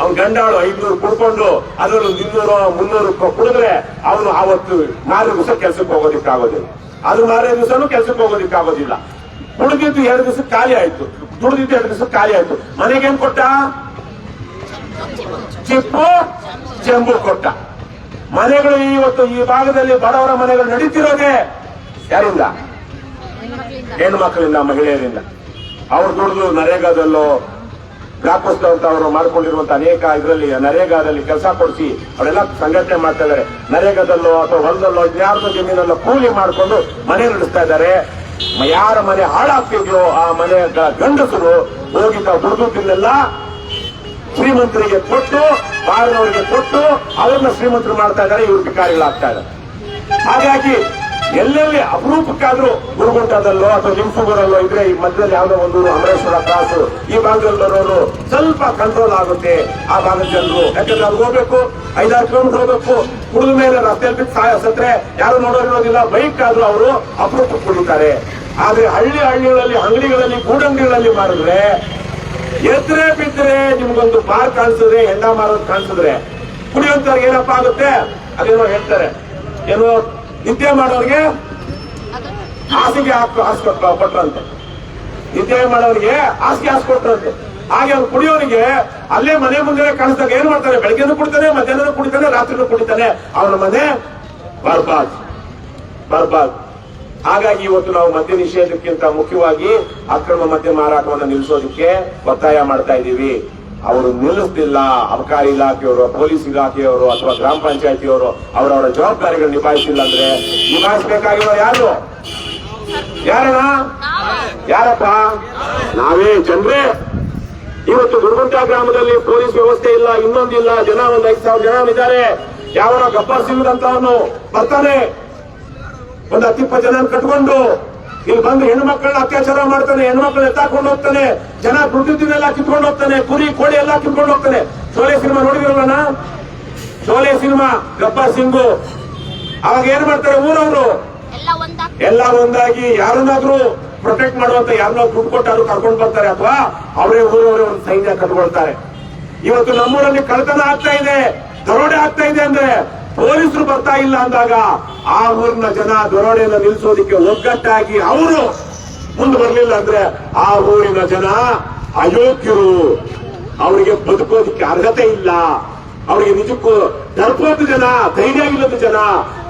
Speaker 1: ಅವ್ನ ಗಂಡಾಳು ಐದ್ನೂರು ಕುಡ್ಕೊಂಡು ಅದರಲ್ಲಿ ಇನ್ನೂರು ಮುನ್ನೂರು ಕುಡಿದ್ರೆ ಅವನು ಆವತ್ತು ನಾಲ್ಕು ದಿವಸ ಕೆಲಸಕ್ಕೆ ಹೋಗೋದಿಕ್ಕಾಗೋದಿಲ್ಲ. ಅದು ಮಾರನೇ ಕೆಲಸಕ್ಕೆ ಕೆಲ್ಸಕ್ಕೆ ಹೋಗೋದಿಕ್ಕಾಗೋದಿಲ್ಲ ದುಡಿದಿದ್ದು ಎರಡು ದಿವಸ ಖಾಲಿ ಆಯ್ತು. ದುಡಿದಿದ್ದು ಎರಡು ದಿವಸ ಖಾಲಿ ಆಯ್ತು. ಮನೆಗೆ ಏನ್ ಕೊಟ್ಟ? ಚಿಪ್ಪು ಚೆಂಬು ಕೊಟ್ಟ. ಮನೆಗಳು ಇವತ್ತು ಈ ಭಾಗದಲ್ಲಿ ಬಡವರ ಮನೆಗಳು ನಡೀತಿರೋದೆ ಯಾರಿಂದ? ಹೆಣ್ಣು ಮಕ್ಕಳಿಂದ ಮಹಿಳೆಯರಿಂದ. ಅವ್ರು ದುಡಿದು ನರೇಗಾದಲ್ಲೋ ಅಂತ ಅವರು ಮಾಡ್ಕೊಂಡಿರುವಂತ ಅನೇಕ ಇದರಲ್ಲಿ ನರೇಗಾದಲ್ಲಿ ಕೆಲಸ ಕೊಡಿಸಿ ಅವರೆಲ್ಲ ಸಂಘಟನೆ ಮಾಡ್ತಾ ಇದ್ದಾರೆ. ನರೇಗಾದಲ್ಲೋ ಅಥವಾ ಹೊಲದಲ್ಲೋ ಯಾರ್ದೋ ಜಮೀನಲ್ಲೋ ಕೂಲಿ ಮಾಡಿಕೊಂಡು ಮನೆ ನಡೆಸ್ತಾ ಇದ್ದಾರೆ. ಯಾರ ಮನೆ ಹಾಳಾಗ್ತಿದ್ಯೋ ಆ ಮನೆ ಗಂಡಸರು ಹೋಗಿ ತಾವು ದುಡಿದುದನ್ನೆಲ್ಲ ಶ್ರೀಮಂತರಿಗೆ ಕೊಟ್ಟು ಬಾರನವರಿಗೆ ಕೊಟ್ಟು ಅವರನ್ನ ಶ್ರೀಮಂತರು ಮಾಡ್ತಾ ಇದ್ದಾರೆ ಇವರು ಭಿಕಾರಿಗಳಾಗ್ತಾ ಇದ್ದಾರೆ. ಹಾಗಾಗಿ ಎಲ್ಲೆಲ್ಲಿ ಅಪರೂಪಕ್ಕಾದ್ರೂ ಗುರುಗುಂಟದಲ್ಲೋ ಅಥವಾ ಬರಲ್ಲೋ ಇದ್ರೆ ಈ ಮಧ್ಯದಲ್ಲಿ ಯಾವುದೋ ಒಂದು ಅಮರೇಶ್ವರ ಕ್ರಾಸು ಈ ಭಾಗದಲ್ಲಿ ಬರೋರು ಸ್ವಲ್ಪ ಕಂಟ್ರೋಲ್ ಆಗುತ್ತೆ. ಆ ಭಾಗದ ಜನರು. ಯಾಕಂದ್ರೆ ಅಲ್ಲಿ ಹೋಗ್ಬೇಕು, ಐದಾರು ಕಿಲೋಮೀಟರ್ ಹೋಗ್ಬೇಕು. ಕುಡಿದ ಮೇಲೆ ರಸ್ತೆಯಲ್ಲಿ ಬಿಟ್ಟು ಸಹಾಯ ಸತ್ರೆ ಯಾರು ನೋಡೋದಿರೋದಿಲ್ಲ ಬೈಕ್ ಆದ್ರೂ ಅವರು ಅಪರೂಪಕ್ಕೆ ಕುಡಿತಾರೆ. ಆದ್ರೆ ಹಳ್ಳಿ ಹಳ್ಳಿಗಳಲ್ಲಿ, ಅಂಗಡಿಗಳಲ್ಲಿ, ಗೂಡಂಗಡಿಗಳಲ್ಲಿ ಮಾರಿದ್ರೆ, ಎದ್ರೆ ಬಿದ್ರೆ ನಿಮ್ಗೊಂದು ಬಾರ್ ಕಾಣಿಸಿದ್ರೆ, ಹೆಂಡ ಮಾರೋದು ಕಾಣಿಸಿದ್ರೆ ಕುಡಿಯುವಂತ ಏನಪ್ಪಾ ಆಗುತ್ತೆ? ಅದೇನೋ ಹೇಳ್ತಾರೆ. ಏನೋ ನಿದ್ದೆ ಮಾಡೋರಿಗೆ ಹಾಸಿಗೆ ಹಾಕಿ ಹಾಸ್ಕೊಟ್ ಕೊಟ್ರಂತೆ. ನಿದ್ದೆ ಮಾಡೋರಿಗೆ ಹಾಸಿಗೆ ಹಾಸ್ಕೊಟ್ರಂತೆ ಹಾಗೆ ಅವ್ರು ಕುಡಿಯೋರಿಗೆ ಅಲ್ಲೇ ಮನೆ ಮುಂದೆ ಕಾಣಿಸ್ದಾಗ ಏನ್ ಮಾಡ್ತಾನೆ ಬೆಳಗ್ಗೆನೂ ಕುಡಿತಾನೆ ಮಧ್ಯಾಹ್ನನೂ ಕುಡಿತಾನೆ ರಾತ್ರಿನೂ ಕುಡಿತಾನೆ. ಅವನ ಮನೆ ಬರ್ಬಾದ್ ಬರ್ಬಾದ್ ಹಾಗಾಗಿ ಇವತ್ತು ನಾವು ಮದ್ಯ ನಿಷೇಧಕ್ಕಿಂತ ಮುಖ್ಯವಾಗಿ ಅಕ್ರಮ ಮದ್ಯ ಮಾರಾಟವನ್ನು ನಿಲ್ಲಿಸೋದಕ್ಕೆ ಒತ್ತಾಯ ಮಾಡ್ತಾ ಇದ್ದೀವಿ. ಅವರು ನಿಲ್ಲಿಸ್ತಿಲ್ಲ ಅಬಕಾರಿ ಇಲಾಖೆಯವರು, ಪೊಲೀಸ್ ಇಲಾಖೆಯವರು ಅಥವಾ ಗ್ರಾಮ ಪಂಚಾಯತಿಯವರು ಅವರವರ ಜವಾಬ್ದಾರಿಗಳು ನಿಭಾಯಿಸಿಲ್ಲ ಅಂದ್ರೆ ನಿಭಾಯಿಸಬೇಕಾಗಿರೋ ಯಾರು? ಯಾರಣ್ಣ? ಯಾರಪ್ಪ? ನಾವೇ ಜನರೇ ಇವತ್ತು ದುರ್ಗುಂಟ ಗ್ರಾಮದಲ್ಲಿ ಪೊಲೀಸ್ ವ್ಯವಸ್ಥೆ ಇಲ್ಲ ಇನ್ನೊಂದಿಲ್ಲ ಜನ ಒಂದ್ ಐದು ಸಾವಿರ ಜನ ಇದ್ದಾರೆ. ಯಾವ ಗಬ್ಬರ್ ಸಿಂಗ್ ಅಂತವನು ಬರ್ತಾನೆ. ಒಂದು ಹತ್ತಿಪ್ಪತ್ತು ಜನ ಕಟ್ಕೊಂಡು ಇಲ್ಲಿ ಬಂದು ಹೆಣ್ಮಕ್ಳನ್ನ ಅತ್ಯಾಚಾರ ಮಾಡ್ತಾನೆ ಹೆಣ್ಮಕ್ಳು ಎತ್ತಾಕೊಂಡು ಹೋಗ್ತಾನೆ ಜನ ದುಡ್ಡಿದ್ದನ್ನೆಲ್ಲ ಕಿತ್ಕೊಂಡು ಹೋಗ್ತಾನೆ ಕುರಿ ಕೋಳಿ ಎಲ್ಲ ಕಿತ್ಕೊಂಡು ಹೋಗ್ತಾನೆ. ಶೋಲೆ ಸಿನಿಮಾ ನೋಡಿದಿರಲ್ಲ ಶೋಲೆ ಸಿನಿಮಾ ಗಪ್ಪ ಸಿಂಗು. ಅವಾಗ ಏನ್ ಮಾಡ್ತಾರೆ ಊರವರು?
Speaker 3: ಎಲ್ಲ ಒಂದ
Speaker 1: ಎಲ್ಲ ಒಂದಾಗಿ ಯಾರನ್ನಾದ್ರೂ ಪ್ರೊಟೆಕ್ಟ್ ಮಾಡುವಂತ ಯಾರನ್ನೋ ದುಡ್ಡು ಕೊಟ್ಟಾದ್ರು ಕರ್ಕೊಂಡು ಬರ್ತಾರೆ ಅಥವಾ ಅವರೇ ಊರವರೇ ಒಂದು ಸೈನ್ಯ ಕಟ್ಕೊಳ್ತಾರೆ. ಇವತ್ತು ನಮ್ಮೂರಲ್ಲಿ ಕಳ್ತನ ಆಗ್ತಾ ಇದೆ ದರೋಡೆ ಆಗ್ತಾ ಇದೆ ಅಂದ್ರೆ ಪೊಲೀಸರು ಬರ್ತಾ ಇಲ್ಲ ಅಂದಾಗ ಆ ಊರಿನ ಜನ ದರೋಡೆಯನ್ನು ನಿಲ್ಲಿಸೋದಿಕ್ಕೆ ಒಗ್ಗಟ್ಟಾಗಿ ಅವರು ಮುಂದೆ ಬರಲಿಲ್ಲ ಅಂದ್ರೆ ಆ ಊರಿನ ಜನ ಅಯೋಗ್ಯರು. ಅವರಿಗೆ ಬದುಕೋದಿಕ್ಕೆ ಅರ್ಹತೆ ಇಲ್ಲ. ಅವರಿಗೆ ನಿಜಕ್ಕೂ ದರ್ಪೋದ ಜನ, ಧೈರ್ಯ ಇಲ್ಲದ ಜನ.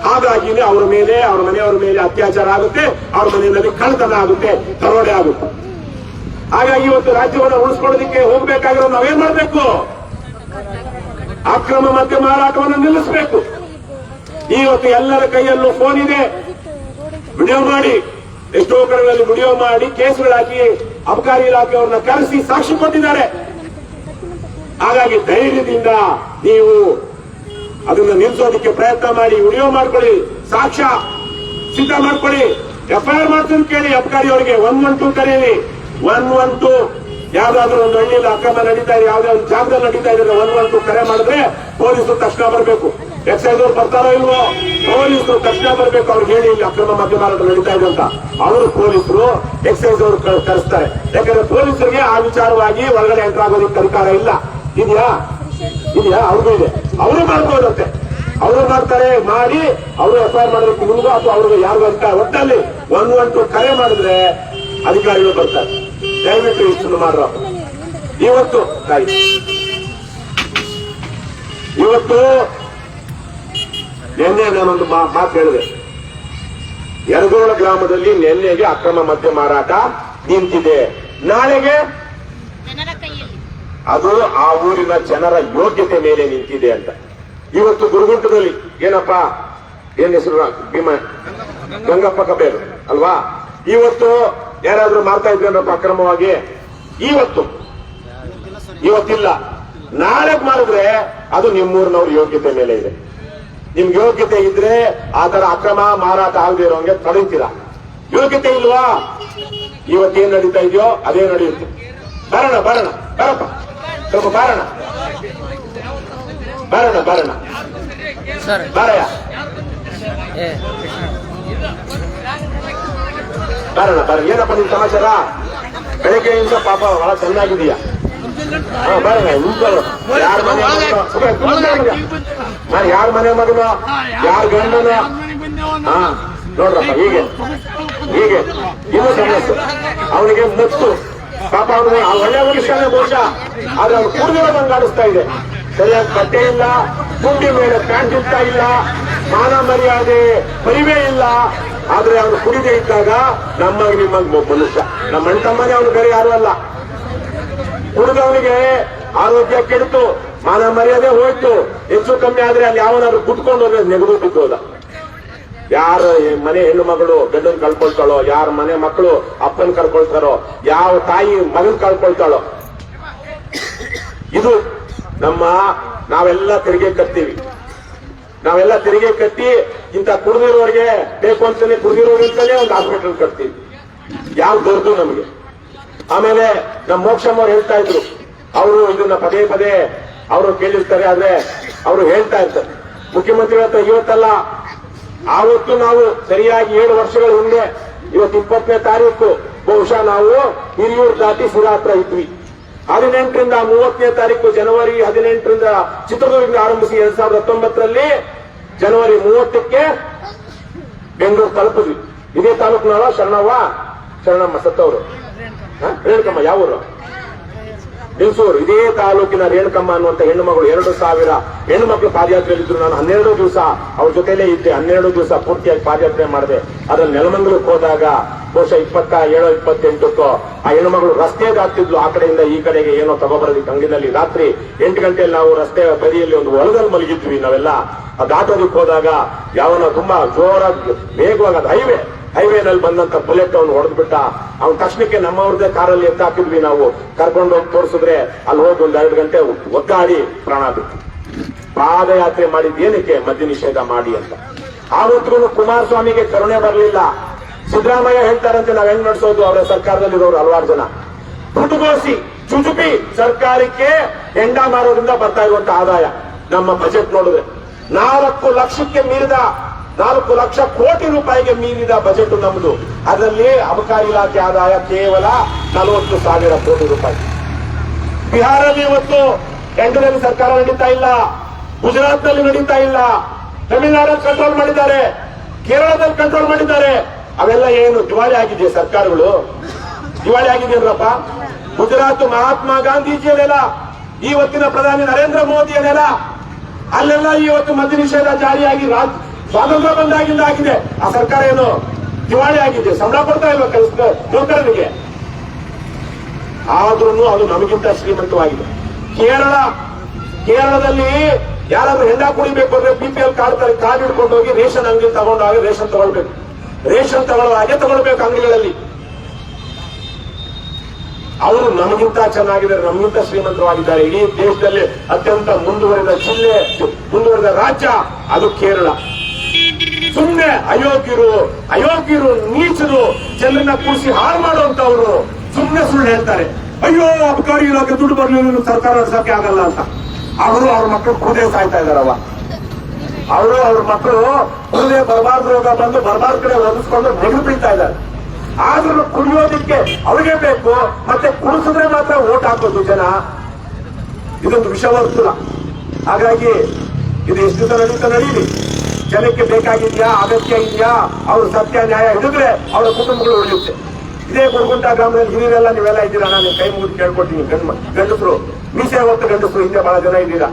Speaker 1: ಹಾಗಾಗಿನೇ ಅವರ ಮೇಲೆ, ಅವರ ಮನೆಯವರ ಮೇಲೆ ಅತ್ಯಾಚಾರ ಆಗುತ್ತೆ, ಅವರ ಮನೆಯಲ್ಲಿ ಕಳ್ಳತನ ಆಗುತ್ತೆ, ದರೋಡೆ ಆಗುತ್ತೆ. ಹಾಗಾಗಿ ಇವತ್ತು ರಾಜ್ಯವನ್ನು ಉಳಿಸ್ಕೊಳ್ಳೋದಕ್ಕೆ ಹೋಗ್ಬೇಕಾಗಿರೋ ನಾವೇನ್ ಮಾಡ್ಬೇಕು? ಅಕ್ರಮ ಮದ್ಯ ಮಾರಾಟವನ್ನು ನಿಲ್ಲಿಸಬೇಕು. ಇವತ್ತು ಎಲ್ಲರ ಕೈಯಲ್ಲೂ ಫೋನ್ ಇದೆ. ವಿಡಿಯೋ ಮಾಡಿ. ಎಷ್ಟೋ ಕಡೆಗಳಲ್ಲಿ ವಿಡಿಯೋ ಮಾಡಿ, ಕೇಸ್ಗಳಾಕಿ ಅಬಕಾರಿ ಇಲಾಖೆಯವ್ರನ್ನ ಕರೆಸಿ ಸಾಕ್ಷಿ ಕೊಟ್ಟಿದ್ದಾರೆ. ಹಾಗಾಗಿ ಧೈರ್ಯದಿಂದ ನೀವು ಅದನ್ನು ನಿಲ್ಲಿಸೋದಕ್ಕೆ ಪ್ರಯತ್ನ ಮಾಡಿ, ವಿಡಿಯೋ ಮಾಡ್ಕೊಳ್ಳಿ, ಸಾಕ್ಷ್ಯ ಸಿದ್ಧ ಮಾಡ್ಕೊಳ್ಳಿ. ಎಫ್ಐಆರ್ ಮಾಡ್ತೀನಿ ಕೇಳಿ ಅಬಕಾರಿ ಅವರಿಗೆ. ಒನ್ ಒನ್ ಟೂ ಕರೀರಿ. ಒನ್ ಒನ್ ಟೂ ಯಾವ್ದಾದ್ರು ಒಂದು ಹಳ್ಳಿಯಲ್ಲಿ ಅಕ್ರಮ ನಡೀತಾ ಇದೆ, ಯಾವ್ದೇ ಒಂದು ಜಾಗದಲ್ಲಿ ನಡೀತಾ ಇದ್ರೆ ಒನ್ ಒಂದು ಕರೆ ಮಾಡಿದ್ರೆ ಪೊಲೀಸರು ತಕ್ಷಣ ಬರಬೇಕು. ಎಕ್ಸೈಸ್ ಅವ್ರು ಬರ್ತಾರೋ ಇಲ್ವೋ? ಪೊಲೀಸರು ತಕ್ಷಣ ಬರಬೇಕು. ಅವ್ರಿಗೆ ಹೇಳಿ ಇಲ್ಲಿ ಅಕ್ರಮ ಮದ್ಯ ಮಾರಾಟ ನಡೀತಾ ಇದೆ ಅಂತ. ಅವರು ಪೊಲೀಸರು, ಎಕ್ಸೈಸ್ ಅವರು ಕರೆಸ್ತಾರೆ. ಯಾಕಂದ್ರೆ ಪೊಲೀಸರಿಗೆ ಆ ವಿಚಾರವಾಗಿ ಹೊರಗಡೆ ಎಂಟರ್ ಆಗೋದಕ್ಕೆ ಅಧಿಕಾರ ಇಲ್ಲ. ಇದೆಯಾ? ಇದೆಯಾ? ಅವ್ರಿಗೂ ಇದೆ. ಅವರು ಮಾಡ್ಬೋದಂತೆ. ಅವರು ಮಾಡ್ತಾರೆ, ಮಾಡಿ, ಅವರು ಎಫ್ ಐ ಮಾಡೋದಕ್ಕೆ ನಿಮ್ಗೂ ಅಥವಾ ಅವ್ರಿಗೆ ಯಾರಿಗೂ ಅಂತ ಒಟ್ಟಲ್ಲಿ ಒಂದು ಒನ್ ಕರೆ ಮಾಡಿದ್ರೆ ಅಧಿಕಾರಿಗಳು ಬರ್ತಾರೆ. ದಯವಿಟ್ಟು ಇಷ್ಟನ್ನು ಮಾಡ್ರ ಇವತ್ತು ತಾಯಿ ಇವತ್ತು ನಿನ್ನೆ ನಾನೊಂದು ಮಾತು ಹೇಳಿದೆ. ಯರಗೋಳ ಗ್ರಾಮದಲ್ಲಿ ನಿನ್ನೆಗೆ ಅಕ್ರಮ ಮದ್ಯ ಮಾರಾಟ ನಿಂತಿದೆ. ನಾಳೆಗೆ ಅದು ಆ ಊರಿನ ಜನರ ಯೋಗ್ಯತೆ ಮೇಲೆ ನಿಂತಿದೆ ಅಂತ. ಇವತ್ತು ಗುರುಗುಂಟದಲ್ಲಿ ಏನಪ್ಪ? ಏನ್ ಹೆಸರು? ಭೀಮ ಗಂಗಪ್ಪ ಕಬೇರು ಅಲ್ವಾ? ಇವತ್ತು ಯಾರಾದ್ರೂ ಮಾಡ್ತಾ ಇದ್ರೇನಪ್ಪ ಅಕ್ರಮವಾಗಿ ಇವತ್ತು. ಇವತ್ತಿಲ್ಲ. ನಾಳೆ ಮಾಡಿದ್ರೆ ಅದು ನಿಮ್ಮೂರಿನವ್ರ ಯೋಗ್ಯತೆ ಮೇಲೆ ಇದೆ. ನಿಮ್ಗೆ ಯೋಗ್ಯತೆ ಇದ್ರೆ ಆ ತರ ಅಕ್ರಮ ಮಾರಾಟ ಆಗದೆ ಇರೋಂಗೆ ತಡೀತೀರಾ? ಯೋಗ್ಯತೆ ಇಲ್ವಾ? ಇವತ್ತೇನ್ ನಡೀತಾ ಇದೆಯೋ ಅದೇ ನಡೆಯುತ್ತೆ. ಬರೋಣ ಬರೋಣ ಬರಪ್ಪ. ಸ್ವಲ್ಪ ಬರೋಣ. ಬರೋಣ ಬರೋಣ.
Speaker 2: ಏ
Speaker 1: ಬರೋಣ ಬರ ಏನಪ್ಪ ನಿಮ್ ಸಮಾಚಾರ? ಬೆಳಗ್ಗೆಯಿಂದ ಪಾಪ ಬಹಳ ಚೆನ್ನಾಗಿದೆಯಾ ಬರೋಣ. ಯಾರ್ ಮನೆ ಮನೆ ಮಗನ? ಯಾರ ಗಂಡನ? ನೋಡ್ರಪ್ಪ, ಹೀಗೆ. ಹೀಗೆ. ಇದು ಸಮಸ್ಯೆ. ಅವನಿಗೆ ಮುತ್ತು. ಪಾಪ ಅವನು ಒಳ್ಳೆ ಮನುಷ್ಯನೇ ಬಹುಶಃ ಆದ್ರೆ ಅವ್ನು ಕುಡಿದಿರೋದಂಗೆ ಬಂಗಾಡಿಸ್ತಾ ಇದೆ. ಸರಿಯಾಗಿ ಬಟ್ಟೆ ಇಲ್ಲ, ಗುಂಡಿ ಮೇಲೆ ಪ್ಯಾಂಟ್ ಇಲ್ಲ, ಮಾನ ಮರ್ಯಾದೆ ಪರಿವೇ ಇಲ್ಲ. ಆದ್ರೆ ಅವನು ಕುಡಿದೇ ಇದ್ದಾಗ ನಮ್ಮ ನಿಮ್ಮ ಮನುಷ್ಯ. ನಮ್ಮ ತಮ್ಮನೇ ಅವನು ಬೇರೆ ಯಾರು ಅಲ್ಲ. ಕುಡಿದವನಿಗೆ ಆರೋಗ್ಯ ಕೆಡಿತು ಮಾನ ಮರ್ಯಾದೆ ಹೋಯ್ತು. ಹೆಚ್ಚು ಕಮ್ಮಿ ಆದ್ರೆ ಅಲ್ಲಿ ಯಾವನಾದ್ರು ಕುಟ್ಕೊಂಡು ಹೋದ್ರೆ ನೆಗದು ಬಿದ್ದೋದ. ಯಾರ ಮನೆ ಹೆಣ್ಣು ಮಗಳು ಗಂಡನ್ ಕಳ್ಕೊಳ್ತಾಳೋ, ಯಾರ ಮನೆ ಮಕ್ಕಳು ಅಪ್ಪನ್ ಕಳ್ಕೊಳ್ತಾರೋ, ಯಾವ ತಾಯಿ ಮಗನ್ ಕಳ್ಕೊಳ್ತಾಳೋ. ಇದು ನಮ್ಮ ನಾವೆಲ್ಲ ತೆರಿಗೆ ಕಟ್ತೀವಿ. ನಾವೆಲ್ಲ ತೆರಿಗೆ ಕಟ್ಟಿ ಇಂಥ ಕುಡಿದಿರೋರಿಗೆ ಬೇಕು ಅಂತಾನೆ ಕುಡಿದಿರೋರಿಂದಲೇ ಒಂದು ಹಾಸ್ಪಿಟಲ್ ಕಟ್ತೀವಿ. ಯಾವ ದೊಡ್ಡದು ನಮಗೆ? ಆಮೇಲೆ ನಮ್ಮ ಮೋಕ್ಷಮ್ಮ ಅವ್ರು ಹೇಳ್ತಾ ಇದ್ರು. ಅವರು ಇದನ್ನ ಪದೇ ಪದೇ ಅವರು ಕೇಳಿರ್ತಾರೆ, ಆದ್ರೆ ಅವರು ಹೇಳ್ತಾ ಇರ್ತಾರೆ. ಮುಖ್ಯಮಂತ್ರಿಗಳ ಹತ್ರ ಇವತ್ತಲ್ಲ, ಆವತ್ತು ನಾವು ಸರಿಯಾಗಿ ಏಳು ವರ್ಷಗಳ ಹಿಂದೆ, ಇವತ್ತು ಇಪ್ಪತ್ತನೇ ತಾರೀಕು, ಬಹುಶಃ ನಾವು ಹಿರಿಯೂರು ದಾಟಿ ಸುರಾ ಹತ್ರ ಇದ್ವಿ. ಹದಿನೆಂಟರಿಂದ ಮೂವತ್ತನೇ ತಾರೀಕು, ಜನವರಿ ಹದಿನೆಂಟರಿಂದ ಚಿತ್ರದುರ್ಗ ಆರಂಭಿಸಿ ಎರಡ್ ಸಾವಿರದ ಹತ್ತೊಂಬತ್ತರಲ್ಲಿ ಜನವರಿ ಮೂವತ್ತಕ್ಕೆ ಬೆಂಗಳೂರು ತಲುಪಿದ್ವಿ. ಇದೇ ತಾಲೂಕಿನವ ಶರಣವ್ವ ಶರಣಮ್ಮ ಸತ್ತವರು? ರೇಣುಕಮ್ಮ ಯಾವ ಊರು ನಿಲ್ಸೂರು ಇದೇ ತಾಲೂಕಿನ ರೇಣುಕಮ್ಮ ಅನ್ನುವಂತ ಹೆಣ್ಣು ಮಗಳು ಎರಡು ಸಾವಿರ ಹೆಣ್ಣು ಮಕ್ಕಳು ಪಾದಯಾತ್ರೆಯಲ್ಲಿದ್ರು. ನಾನು ಹನ್ನೆರಡು ದಿವಸ ಅವ್ರ ಜೊತೆಲೇ ಇದ್ದೆ. ಹನ್ನೆರಡು ದಿವಸ ಪೂರ್ತಿಯಾಗಿ ಪಾದಯಾತ್ರೆ ಮಾಡಿದೆ. ಅದ್ರಲ್ಲಿ ನೆಲಮಂಗಲಕ್ಕೆ ಹೋದಾಗ ಬಹುಶಃ ಇಪ್ಪತ್ತ ಏಳು ಇಪ್ಪತ್ತೆಂಟಕ್ಕೋ ಆ ಹೆಣ್ಣು ಮಗಳು ರಸ್ತೆ ದಾಟ್ತಿದ್ಲು ಆ ಕಡೆಯಿಂದ ಈ ಕಡೆಗೆ ಏನೋ ತಗೊಬರೋದಕ್ಕೆ ಅಂಗಿನಲ್ಲಿ ರಾತ್ರಿ ಎಂಟು ಗಂಟೆಯಲ್ಲಿ ನಾವು ರಸ್ತೆ ಬದಿಯಲ್ಲಿ ಒಂದು ಹೊಲದಲ್ಲಿ ಮಲಗಿದ್ವಿ ನಾವೆಲ್ಲ. ಆ ದಾಟೋದಕ್ಕೆ ಹೋದಾಗ ಯಾವನ ತುಂಬಾ ಜೋರಾಗಿ, ವೇಗವಾಗಿ, ಅದು ಹೈವೇ ಹೈವೇನಲ್ಲಿ ಬಂದಂತ ಬುಲೆಟ್ ಅವನು ಹೊಡೆದ್ಬಿಟ್ಟ. ಅವ್ನ ತಕ್ಷಣಕ್ಕೆ ನಮ್ಮವ್ರದೇ ಕಾರಲ್ಲಿ ಎತ್ತಾಕಿದ್ವಿ ನಾವು. ಕರ್ಕೊಂಡು ಹೋಗಿ ತೋರಿಸಿದ್ರೆ ಅಲ್ಲಿ ಹೋಗಿ ಒಂದ್ ಎರಡು ಗಂಟೆ ಒದ್ದಾಡಿ ಪ್ರಾಣ ಬಿಟ್ಟು ಪಾದಯಾತ್ರೆ ಮಾಡಿದ್ ಏನಕ್ಕೆ ಮದ್ಯ ನಿಷೇಧ ಮಾಡಿ ಅಂತ. ಆವತ್ತಿಗೂ ಕುಮಾರಸ್ವಾಮಿಗೆ ಕರುಣೆ ಬರಲಿಲ್ಲ. ಸಿದ್ದರಾಮಯ್ಯ ಹೇಳ್ತಾರಂತೆ ನಾವ್ ಹೆಂಗ್ ನಡೆಸೋದು? ಅವರ ಸರ್ಕಾರದಲ್ಲಿರೋರು ಹಲವಾರು ಜನ. ಪುಟುಗೋಸಿ ಚುಚುಪಿ ಸರ್ಕಾರಕ್ಕೆ ಹೆಂಡ ಮಾರೋದ್ರಿಂದ ಬರ್ತಾ ಇರುವಂತ ಆದಾಯ. ನಮ್ಮ ಬಜೆಟ್ ನೋಡಿದ್ರೆ ನಾಲ್ಕು ಲಕ್ಷಕ್ಕೆ ಮೀರಿದ ನಾಲ್ಕು ಲಕ್ಷ ಕೋಟಿ ರೂಪಾಯಿಗೆ ಮೀರಿದ ಬಜೆಟ್ ನಮ್ಮದು ಅದರಲ್ಲಿ ಅಬಕಾರಿ ಇಲಾಖೆ ಆದಾಯ ಕೇವಲ ನಲವತ್ತು ಸಾವಿರ ಕೋಟಿ ರೂಪಾಯಿ. ಬಿಹಾರಲ್ಲಿ ಇವತ್ತು ಕೇಂದ್ರದಲ್ಲಿ ಸರ್ಕಾರ ನಡೀತಾ ಇಲ್ಲ. ಗುಜರಾತ್ನಲ್ಲಿ ನಡೀತಾ ಇಲ್ಲ. ತಮಿಳುನಾಡಲ್ಲಿ ಕಂಟ್ರೋಲ್ ಮಾಡಿದ್ದಾರೆ. ಕೇರಳದಲ್ಲಿ ಕಂಟ್ರೋಲ್ ಮಾಡಿದ್ದಾರೆ. ಅವೆಲ್ಲ ಏನು ದಿವಾಳಿ ಆಗಿದೆ ಸರ್ಕಾರಗಳು? ದಿವಾಳಿ ಆಗಿದೆಯಲ್ಲಪ್ಪ ಗುಜರಾತ್ ಮಹಾತ್ಮ ಗಾಂಧೀಜಿಯ ನೆಲ ಇವತ್ತಿನ ಪ್ರಧಾನಿ ನರೇಂದ್ರ ಮೋದಿಯ ನೆಲ, ಅಲ್ಲೆಲ್ಲ ಇವತ್ತು ಮದ್ಯ ನಿಷೇಧ ಜಾರಿಯಾಗಿ ರಾಜ್ ಸ್ವಾತಂತ್ರ್ಯ ಬಂದಾಗಿಂದ ಆಗಿದೆ. ಆ ಸರ್ಕಾರ ಏನು ದಿವಾಳಿ ಆಗಿದೆ ಸಂಬಳ ಕೊಡ್ತಾ ಇಲ್ವಾ ಕೆಲಸ ನೌಕರರಿಗೆ. ಆದ್ರೂ ಅದು ನಮಗಿಂತ ಶ್ರೀಮಂತವಾಗಿದೆ. ಕೇರಳ, ಕೇರಳದಲ್ಲಿ ಯಾರಾದ್ರೂ ಹೆಂಡ ಕುಡಿಬೇಕು ಅಂದ್ರೆ ಬಿಪಿಎಲ್ ಕಾರ್ಡ್ ಕಾರ್ಡ್ ಹಿಡ್ಕೊಂಡು ಹೋಗಿ ರೇಷನ್ ಅಂಗಡಿ ತಗೊಂಡಾಗ ರೇಷನ್ ತಗೊಳ್ಬೇಕು. ರೇಷನ್ ತಗೊಳ್ಳೋ ಹಾಗೆ ತಗೊಳ್ಬೇಕು ಅಂಗಡಿಗಳಲ್ಲಿ. ಅವರು ನಮಗಿಂತ ಚೆನ್ನಾಗಿದ್ದಾರೆ, ನಮಗಿಂತ ಶ್ರೀಮಂತವಾಗಿದ್ದಾರೆ. ಇಡೀ ದೇಶದಲ್ಲಿ ಅತ್ಯಂತ ಮುಂದುವರಿದ ಜಿಲ್ಲೆ, ಮುಂದುವರಿದ ರಾಜ್ಯ, ಅದು ಕೇರಳ. ಸುಮ್ಮನೆ ಅಯೋಗ್ಯರು ಅಯೋಗ್ಯರು ನೀಚರು, ಜನರನ್ನ ಕೂರಿಸಿ ಹಾಳು ಮಾಡುವಂತವ್ರು ಸುಮ್ಮನೆ ಸುಳ್ಳು ಹೇಳ್ತಾರೆ. ಅಯ್ಯೋ, ಅಬಕಾರಿ ಇಲಾಖೆ ದುಡ್ಡು ಬರ್ಲಿಲ್ಲ ಸರ್ಕಾರ ನಡ್ಸೋಕೆ ಆಗಲ್ಲ ಅಂತ. ಅವರು ಅವ್ರ ಮಕ್ಕಳು ಕುದೇ ಸಾಯ್ತಾ ಇದಾರವ ಅವರು ಅವ್ರ ಮಕ್ಕಳು ಕುದೇ ಬರಬಾರ್ದು ರೋಗ ಬಂದು ಬರಬಾರ್ದು ಕಡೆ ಒದಿಸ್ಕೊಂಡು ನೆಗದು ಬೀಳ್ತಾ ಇದ್ದಾರೆ. ಆದ್ರೂ ಕುಡಿಯೋದಿಕ್ಕೆ ಅವ್ರಿಗೆ ಬೇಕು, ಮತ್ತೆ ಕುಡಿಸಿದ್ರೆ ಮಾತ್ರ ಓಟ್ ಹಾಕೋದು ಜನ. ಇದೊಂದು ವಿಷವರ್ತುಲ ಹಾಗಾಗಿ ಇದು ಎಷ್ಟು ದಿನ ನಡೀತಾ ನಡೀಲಿ? ಜನಕ್ಕೆ ಬೇಕಾಗಿದೆಯಾ, ಅಗತ್ಯ ಇದೆಯಾ, ಅವ್ರ ಸತ್ಯ, ನ್ಯಾಯ ಹಿಡಿದ್ರೆ ಅವರ ಕುಟುಂಬಗಳು ಉಳಿಯುತ್ತೆ. ಇದೇ ಗುರುಗುಂಟ ಗ್ರಾಮದಲ್ಲಿ ಹಿರಿಯರೆಲ್ಲ ನೀವೆಲ್ಲ ಇದ್ದೀರಾ? ನಾನು ಕೈ ಮುಗಿದು ಕೇಳ್ಕೊಡ್ತೀನಿ, ಗಂಡ ಗಂಡಸರು. ಮೀಸೆ ಹೊತ್ತು ಗಂಡಸರು ಹಿಂದೆ ಬಹಳ ಜನ ಇದ್ದೀರಾ?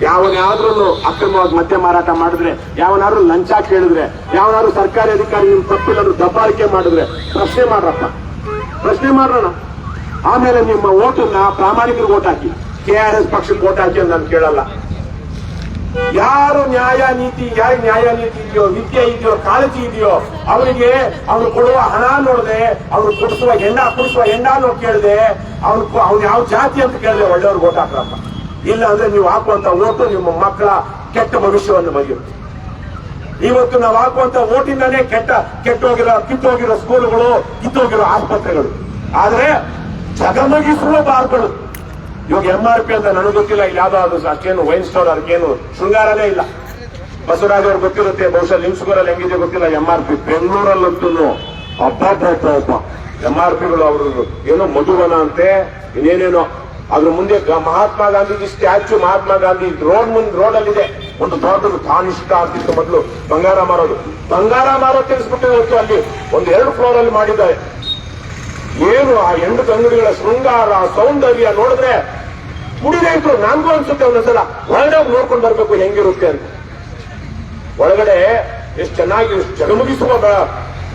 Speaker 1: ಯಾವನಾದ್ರೂ ಅಕ್ರಮವಾಗಿ ಮದ್ಯ ಮಾರಾಟ ಮಾಡಿದ್ರೆ, ಯಾವನಾದ್ರೂ ಲಂಚ ಕೇಳಿದ್ರೆ, ಯಾವನಾದ್ರೂ ಸರ್ಕಾರಿ ಅಧಿಕಾರಿ ನಿಮ್ ತಪ್ಪಿಲ್ಲದ್ರು ದಬ್ಬಾಳಿಕೆ ಮಾಡಿದ್ರೆ ಪ್ರಶ್ನೆ ಮಾಡ್ರಪ್ಪ. ಪ್ರಶ್ನೆ ಮಾಡ್ರಣ ಆಮೇಲೆ ನಿಮ್ಮ ಓಟನ್ನ ಪ್ರಾಮಾಣಿಕರಿಗೆ ಓಟ್ ಹಾಕಿ. ಕೆ ಆರ್ ಎಸ್ ಪಕ್ಷಕ್ಕೆ ಓಟ್ ಹಾಕಿ ಅಂತ ನಾನು ಕೇಳಲ್ಲ. ಯಾರು ನ್ಯಾಯ ನೀತಿ ಯಾರು ನ್ಯಾಯ ನೀತಿ ಇದೆಯೋ, ವಿದ್ಯೆ ಇದೆಯೋ, ಕಾಳಜಿ ಇದೆಯೋ ಅವರಿಗೆ ಅವ್ರು ಕೊಡುವ ಹಣ ನೋಡದೆ ಅವ್ರು ಕುಡಿಸುವ ಹೆಂಡ ಕುಡಿಸುವ ಹೆಂಡ ನೋಡಿ ಕೇಳದೆ, ಅವ್ನು ಅವ್ನು ಯಾವ ಜಾತಿ ಅಂತ ಕೇಳದೆ ಒಳ್ಳೆಯವ್ರಿಗೆ ಓಟ್ ಹಾಕ್ರಪ್ಪ. ಇಲ್ಲ ಅಂದ್ರೆ ನೀವು ಹಾಕುವಂತ ಓಟು ನಿಮ್ಮ ಮಕ್ಕಳ ಕೆಟ್ಟ ಭವಿಷ್ಯವನ್ನು ಬಗೆಯುತ್ತೆ. ಇವತ್ತು ನಾವು ಹಾಕುವಂತ ಓಟಿಂದಾನೇ ಕೆಟ್ಟ, ಕೆಟ್ಟೋಗಿರೋ, ಕಿತ್ತೋಗಿರೋ ಸ್ಕೂಲ್ಗಳು ಕಿತ್ತೋಗಿರೋ ಆಸ್ಪತ್ರೆಗಳು. ಆದ್ರೆ ಜಗಮಗಿಸುವ ಬಾರ್ಗಳು ಇವಾಗ ಎಂ ಆರ್ ಪಿ ಅಂತ ನನಗೆ ಗೊತ್ತಿಲ್ಲ, ಇಲ್ಲಿ ಯಾವ್ದೋ ಅದು ಅಷ್ಟೇನು ವೈನ್ ಸ್ಟೋರ್ ಅದಕ್ಕೇನು ಶೃಂಗಾರನೇ ಇಲ್ಲ. ಬಸವರಾಜ್ ಅವ್ರು ಗೊತ್ತಿರುತ್ತೆ, ಬಹುಶಃ ಲಿಮ್ಸ್ಗೋರಲ್ಲಿ ಹೆಂಗಿದೆ ಗೊತ್ತಿಲ್ಲ ಎಂ ಆರ್ ಪಿ ಬೆಂಗಳೂರಲ್ಲಂತೂ ಹಬ್ಬ ಎಂ ಆರ್ ಪಿಗಳು ಅವರು ಏನೋ ಮಧುವನ ಅಂತೆ, ಇನ್ನೇನೇನೋ. ಅದ್ರ ಮುಂದೆ ಮಹಾತ್ಮ ಗಾಂಧೀಜಿ ಸ್ಟ್ಯಾಚ್ಯೂ ಮಹಾತ್ಮ ಗಾಂಧಿ ರೋಡ್ ಮುಂದೆ ರೋಡ್ ಅಲ್ಲಿ ಇದೆ ಒಂದು ದೊಡ್ಡದು ತಾನಿಷ್ಟ ಆಗ್ತಿತ್ತು ಮೊದಲು ಬಂಗಾರ ಮಾರೋದು. ಬಂಗಾರ ಮಾರೋ ತಿಳಿಸ್ಬಿಟ್ಟು ಅಲ್ಲಿ. ಒಂದು ಎರಡು ಫ್ಲೋರ್ ಅಲ್ಲಿ ಮಾಡಿದ್ದಾರೆ. ಏನು ಆ ಎಂಟು ಅಂಗಡಿಗಳ ಶೃಂಗಾರ ಸೌಂದರ್ಯ ನೋಡಿದ್ರೆ ಕುಡಿದೇ ಇದ್ರು. ನನ್ಗೂ ಅನ್ಸುತ್ತೆ ಒಂದೊಂದ್ಸಲ. ಒಳಗಡೆ ನೋಡ್ಕೊಂಡು ಬರ್ಬೇಕು ಹೆಂಗಿರುತ್ತೆ ಅಂತ. ಒಳಗಡೆ ಎಷ್ಟು ಚೆನ್ನಾಗಿ ಜಗಮಗಿಸುವ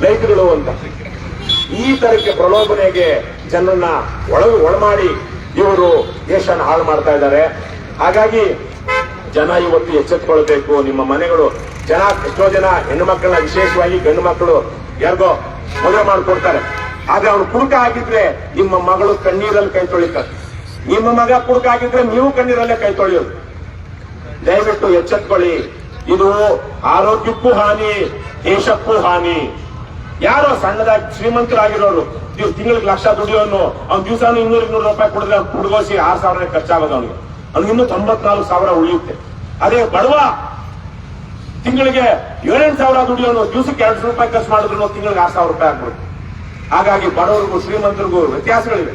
Speaker 1: ಲೈಟ್ಗಳು ಅಂತ. ಈ ತರಕ್ಕೆ ಪ್ರಲೋಭನೆಗೆ ಜನರನ್ನ ಒಳಗೆ ಒಳಮಾಡಿ ಇವರು ದೇಶನ ಹಾಳು ಮಾಡ್ತಾ ಇದ್ದಾರೆ. ಹಾಗಾಗಿ ಜನ ಇವತ್ತು ಎಚ್ಚೆತ್ಕೊಳ್ಬೇಕು. ನಿಮ್ಮ ಮನೆಗಳು ಜನ, ಎಷ್ಟೋ ಜನ ಹೆಣ್ಣು ಮಕ್ಕಳನ್ನ ವಿಶೇಷವಾಗಿ ಗಂಡು ಮಕ್ಕಳು ಯಾರಿಗೋ ಮದುವೆ ಮಾಡ್ಕೊಡ್ತಾರೆ. ಆದ್ರೆ ಅವನು ಕುಡುಕ ಆಗಿದ್ರೆ ನಿಮ್ಮ ಮಗಳು ಕಣ್ಣೀರಲ್ಲಿ ಕೈ ತೊಳಿತಾರೆ ನಿಮ್ಮ ಮಗ ಕುಡುಕ ಆಗಿದ್ರೆ ನೀವು ಕಣ್ಣೀರಲ್ಲೇ ಕೈ ತೊಳೆಯೋದು. ದಯವಿಟ್ಟು ಎಚ್ಚೆತ್ಕೊಳ್ಳಿ. ಇದು ಆರೋಗ್ಯಕ್ಕೂ ಹಾನಿ, ದೇಶಕ್ಕೂ ಹಾನಿ. ಯಾರೋ ಸಣ್ಣದಾಗಿ ಶ್ರೀಮಂತರಾಗಿರೋರು, ನೀವು ತಿಂಗಳಿಗೆ ಲಕ್ಷ ದುಡಿಯೋನು ಅವ್ನ ದಿವಸ ಇನ್ನೂರು ಇನ್ನೂರು ರೂಪಾಯಿ ಕುಡಿದ್ರೆ ಕುಡ್ಗೋಸಿ ಆರು ಸಾವಿರ ಖರ್ಚಾಗೋದು ಅವನಿಗೆ. ಅವ್ನಿಗೆ ಇನ್ನೂ ತೊಂಬತ್ನಾಲ್ಕು ಸಾವಿರ ಉಳಿಯುತ್ತೆ. ಅದೇ ಬಡವ, ತಿಂಗಳಿಗೆ ಏಳೆಂಟು ಸಾವಿರ ದುಡಿಯೋನು ದಿವಸಕ್ಕೆ ಎರಡು ರೂಪಾಯಿ ಖರ್ಚು ಮಾಡಿದ್ರು ತಿಂಗಳಿಗೆ ಆರು ಸಾವಿರ ರೂಪಾಯಿ ಆಗ್ಬಿಡುತ್ತೆ. ಹಾಗಾಗಿ ಬಡವರಿಗೂ ಶ್ರೀಮಂತರಿಗೂ ವ್ಯತ್ಯಾಸಗಳಿವೆ.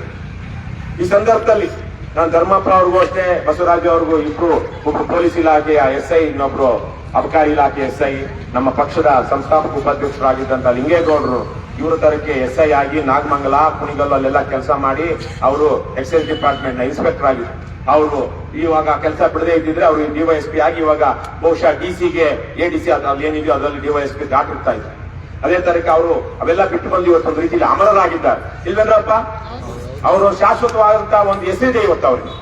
Speaker 1: ಈ ಸಂದರ್ಭದಲ್ಲಿ ನಾನು ಧರ್ಮಪ್ಪ ಅವ್ರಿಗೂ ಅಷ್ಟೇ, ಬಸವರಾಜ್ ಅವ್ರಿಗೂ ಇಬ್ರು, ಒಬ್ರು ಪೊಲೀಸ್ ಇಲಾಖೆಯ ಎಸ್ ಐ ಇನ್ನೊಬ್ರು ಅಬಕಾರಿ ಇಲಾಖೆ ಎಸ್ ಐ ನಮ್ಮ ಪಕ್ಷದ ಸಂಸ್ಥಾಪಕ ಉಪಾಧ್ಯಕ್ಷರಾಗಿದ್ದಂತ ಲಿಂಗೇಗೌಡರು, ಇವರ ತರಕ್ಕೆ ಎಸ್ ಐ ಆಗಿ ನಾಗಮಂಗಲ, ಕುಣಿಗಲ್ಲು ಅಲ್ಲೆಲ್ಲ ಕೆಲಸ ಮಾಡಿ ಅವರು ಎಕ್ಸೈಸ್ ಡಿಪಾರ್ಟ್ಮೆಂಟ್ನ ಇನ್ಸ್ಪೆಕ್ಟರ್ ಆಗಿ ಅವರು ಇವಾಗ ಕೆಲಸ ಬಿಡದೇ ಇದ್ದಿದ್ರೆ ಅವರು ಡಿವೈಎಸ್ಪಿ ಆಗಿ ಇವಾಗ ಬಹುಶಃ ಡಿ ಸಿಗೆ ಎ ಡಿ ಸಿ ಏನಿದೆಯೋ ಅದರಲ್ಲಿ ಡಿವೈಎಸ್ಪಿ ದಾಟಿರ್ತಾ ಇದ್ರು. ಅದೇ ತರಕ ಅವರು ಅವೆಲ್ಲ ಬಿಟ್ಟು ಬಂದು ಇವತ್ತೊಂದು ರೀತಿಯಲ್ಲಿ ಅಮರರಾಗಿದ್ದಾರೆ. ಇಲ್ವೇಂದ್ರಪ್ಪ ಅವರು ಶಾಶ್ವತವಾದಂತಹ ಒಂದು ಹೆಸರಿದೆ ಇವತ್ತು ಅವ್ರಿಗೆ.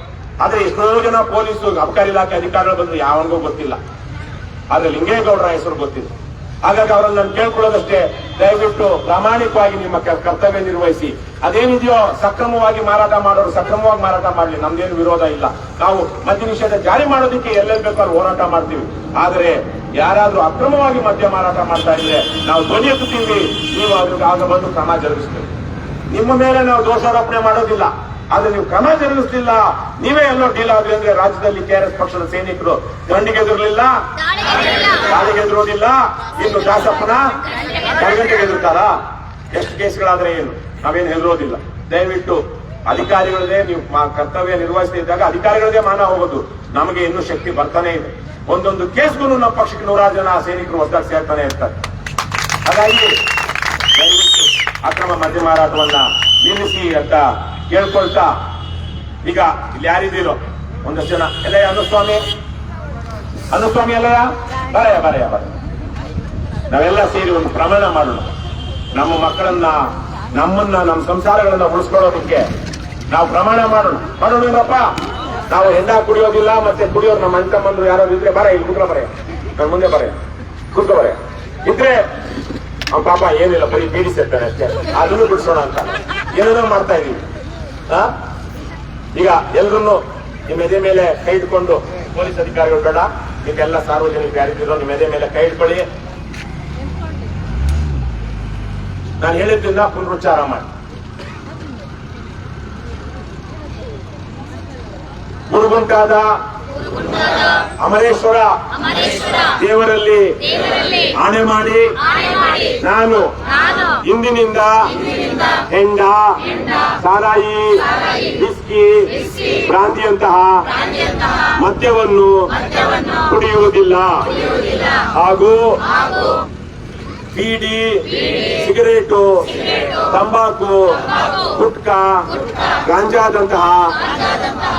Speaker 1: ಆದ್ರೆ ಎಷ್ಟೋ ಜನ ಪೊಲೀಸು ಅಬಕಾರಿ ಇಲಾಖೆ ಅಧಿಕಾರಿಗಳು ಬಂದ್ರು ಯಾವನಿಗೂ ಗೊತ್ತಿಲ್ಲ. ಆದ್ರೆ ಲಿಂಗೇಗೌಡರ ಹೆಸರು ಗೊತ್ತಿಲ್ಲ. ಹಾಗಾಗಿ ಅವರನ್ನು ನಾನು ಕೇಳ್ಕೊಳ್ಳೋದಷ್ಟೇ. ದಯವಿಟ್ಟು ಪ್ರಾಮಾಣಿಕವಾಗಿ ನಿಮ್ಮ ಕರ್ತವ್ಯ ನಿರ್ವಹಿಸಿ. ಅದೇನಿದೆಯೋ ಸಕ್ರಮವಾಗಿ ಮಾರಾಟ ಮಾಡೋರು ಸಕ್ರಮವಾಗಿ ಮಾರಾಟ ಮಾಡಲಿ. ನಮ್ದೇನು ವಿರೋಧ ಇಲ್ಲ. ನಾವು ಮದ್ಯ ನಿಷೇಧ ಜಾರಿ ಮಾಡೋದಕ್ಕೆ ಎಲ್ಲೆಲ್ಲಿ ಬೇಕಾದ್ರೂ ಹೋರಾಟ ಮಾಡ್ತೀವಿ. ಆದರೆ ಯಾರಾದ್ರೂ ಅಕ್ರಮವಾಗಿ ಮದ್ಯ ಮಾರಾಟ ಮಾಡ್ತಾ ಇದ್ರೆ ನಾವು ಧ್ವನಿ ಎತ್ತುತ್ತೀವಿ. ನೀವು ಅದಕ್ಕೆ ಆಗ ಬಂದು ಕ್ರಮ ಜರುಗಿಸ್ತೀವಿ ನಿಮ್ಮ ಮೇಲೆ ನಾವು ದೋಷಾರೋಪಣೆ ಮಾಡೋದಿಲ್ಲ. ಆದ್ರೆ ನೀವು ಕ್ರಮ ಜರುಗಿಸಲಿಲ್ಲ. ನೀವೇ ಎಲ್ಲೋ ಡೀಲ್ ಆದ್ರಿ ಅಂದ್ರೆ ರಾಜ್ಯದಲ್ಲಿ ಕೆಆರ್ಎಸ್ ಪಕ್ಷದ ಸೈನಿಕರು ಗಂಡಿಗೆ ಎದುರಲಿಲ್ಲ? ದಾಳಿಗೆ ಎದುರೋದಿಲ್ಲ? ಇನ್ನು ದಾಸಪ್ಪನ ಎದುರ್ತಾರಾ? ಎಷ್ಟು ಕೇಸ್ಗಳಾದ್ರೆ ಏನು? ನಾವೇನು ಹೆದರೋದಿಲ್ಲ. ದಯವಿಟ್ಟು ಅಧಿಕಾರಿಗಳದೇ ನೀವು ಕರ್ತವ್ಯ ನಿರ್ವಹಿಸದಿದ್ದಾಗ ಅಧಿಕಾರಿಗಳದೇ ಮಾನ ಹೋಗೋದು. ನಮಗೆ ಇನ್ನೂ ಶಕ್ತಿ ಬರ್ತಾನೆ ಇದೆ. ಒಂದೊಂದು ಕೇಸ್ಗೂ ನಮ್ಮ ಪಕ್ಷಕ್ಕೆ ನೂರಾರು ಜನ ಸೈನಿಕರು ಹೊಸದಾಗಿ ಸೇರ್ತಾನೆ ಇರ್ತಾರೆ. ಹಾಗಾಗಿ ದಯವಿಟ್ಟು ಅಕ್ರಮ ಮದ್ಯ ಮಾರಾಟವನ್ನ ನಿಲ್ಲಿಸಿ ಅಂತ ಕೇಳ್ಕೊಳ್ತಾ ಈಗ ಇಲ್ಲಿ ಯಾರಿದ್ದೀರೋ ಒಂದಷ್ಟು ಜನ. ಎಲ್ಲ ಅನುಸ್ವಾಮಿ. ಅನುಸ್ವಾಮಿ ಎಲ್ಲಯ್ಯ ಬರೆಯ ಬರೆಯ ಬರ ನಾವೆಲ್ಲ ಸೇರಿ ಒಂದು ಪ್ರಮಾಣ ಮಾಡೋಣ. ನಮ್ಮ ಮಕ್ಕಳನ್ನ, ನಮ್ಮನ್ನ, ನಮ್ಮ ಸಂಸಾರಗಳನ್ನ ಉಳಿಸ್ಕೊಳ್ಳೋದಕ್ಕೆ ನಾವು ಪ್ರಮಾಣ ಮಾಡೋಣ. ಮಾಡೋಣಪ್ಪ ನಾವು ಹೆಂಡ ಕುಡಿಯೋದಿಲ್ಲ, ಮತ್ತೆ ಕುಡಿಯೋರು ನಮ್ಮ ಅಣ್ಣ ತಮ್ಮಂದ್ರು ಯಾರು ಇದ್ರೆ ಬರ, ಇಲ್ಲಿ ಕುತ್ಕೊ ಬರೆಯ ನನ್ನ ಮುಂದೆ ಬರೆಯ ಕುತ್ಕೊ ಬರೆಯ ಇದ್ರೆ ಅವ್ನ ಪಾಪ ಏನಿಲ್ಲ, ಬರೀ ಬೀಡಿ ಸೇರ್ತಾನೆ ಅಷ್ಟೇ. ಅದನ್ನು ಬಿಡಿಸೋಣ ಅಂತ. ಏನೇನೋ ಮಾಡ್ತಾ ಇದೀವಿ? ಈಗ ಎಲ್ರು ನಿಮ್ಮ ಎದೆ ಮೇಲೆ ಕೈ ಇಟ್ಕೊಂಡು ಪೊಲೀಸ್ ಅಧಿಕಾರಿಗಳು ಬೇಡ. ನಿಮ್ಗೆಲ್ಲ ಸಾರ್ವಜನಿಕ ಯಾರಿದ್ದೀರೋ ನಿಮ್ಮ ಎದೆ ಮೇಲೆ ಕೈ ಇಟ್ಕೊಳ್ಳಿ. ನಾನು ಹೇಳಿದ್ರಿಂದ ಪುನರುಚ್ಚಾರ ಮಾಡಿ. ಗುರುಗುಂಟಾದ ಅಮರೇಶ್ವರ ದೇವರಲ್ಲಿ ಆಣೆ ಮಾಡಿ ನಾನು ಇಂದಿನಿಂದ ಹೆಂಡ ಸಾರಾಯಿ ಬಿಸ್ಕಿ ಭ್ರಾಂತಿಯಂತಹ
Speaker 3: ಗಾಂಧಿಯಂತಹ
Speaker 1: ಮದ್ಯವನ್ನು ಕುಡಿಯುವುದಿಲ್ಲ. ಹಾಗೂ ಬೀಡಿ ಸಿಗರೇಟು ತಂಬಾಕು ಗುಟ್ಕಾ ಗಾಂಜಾದಂತಹ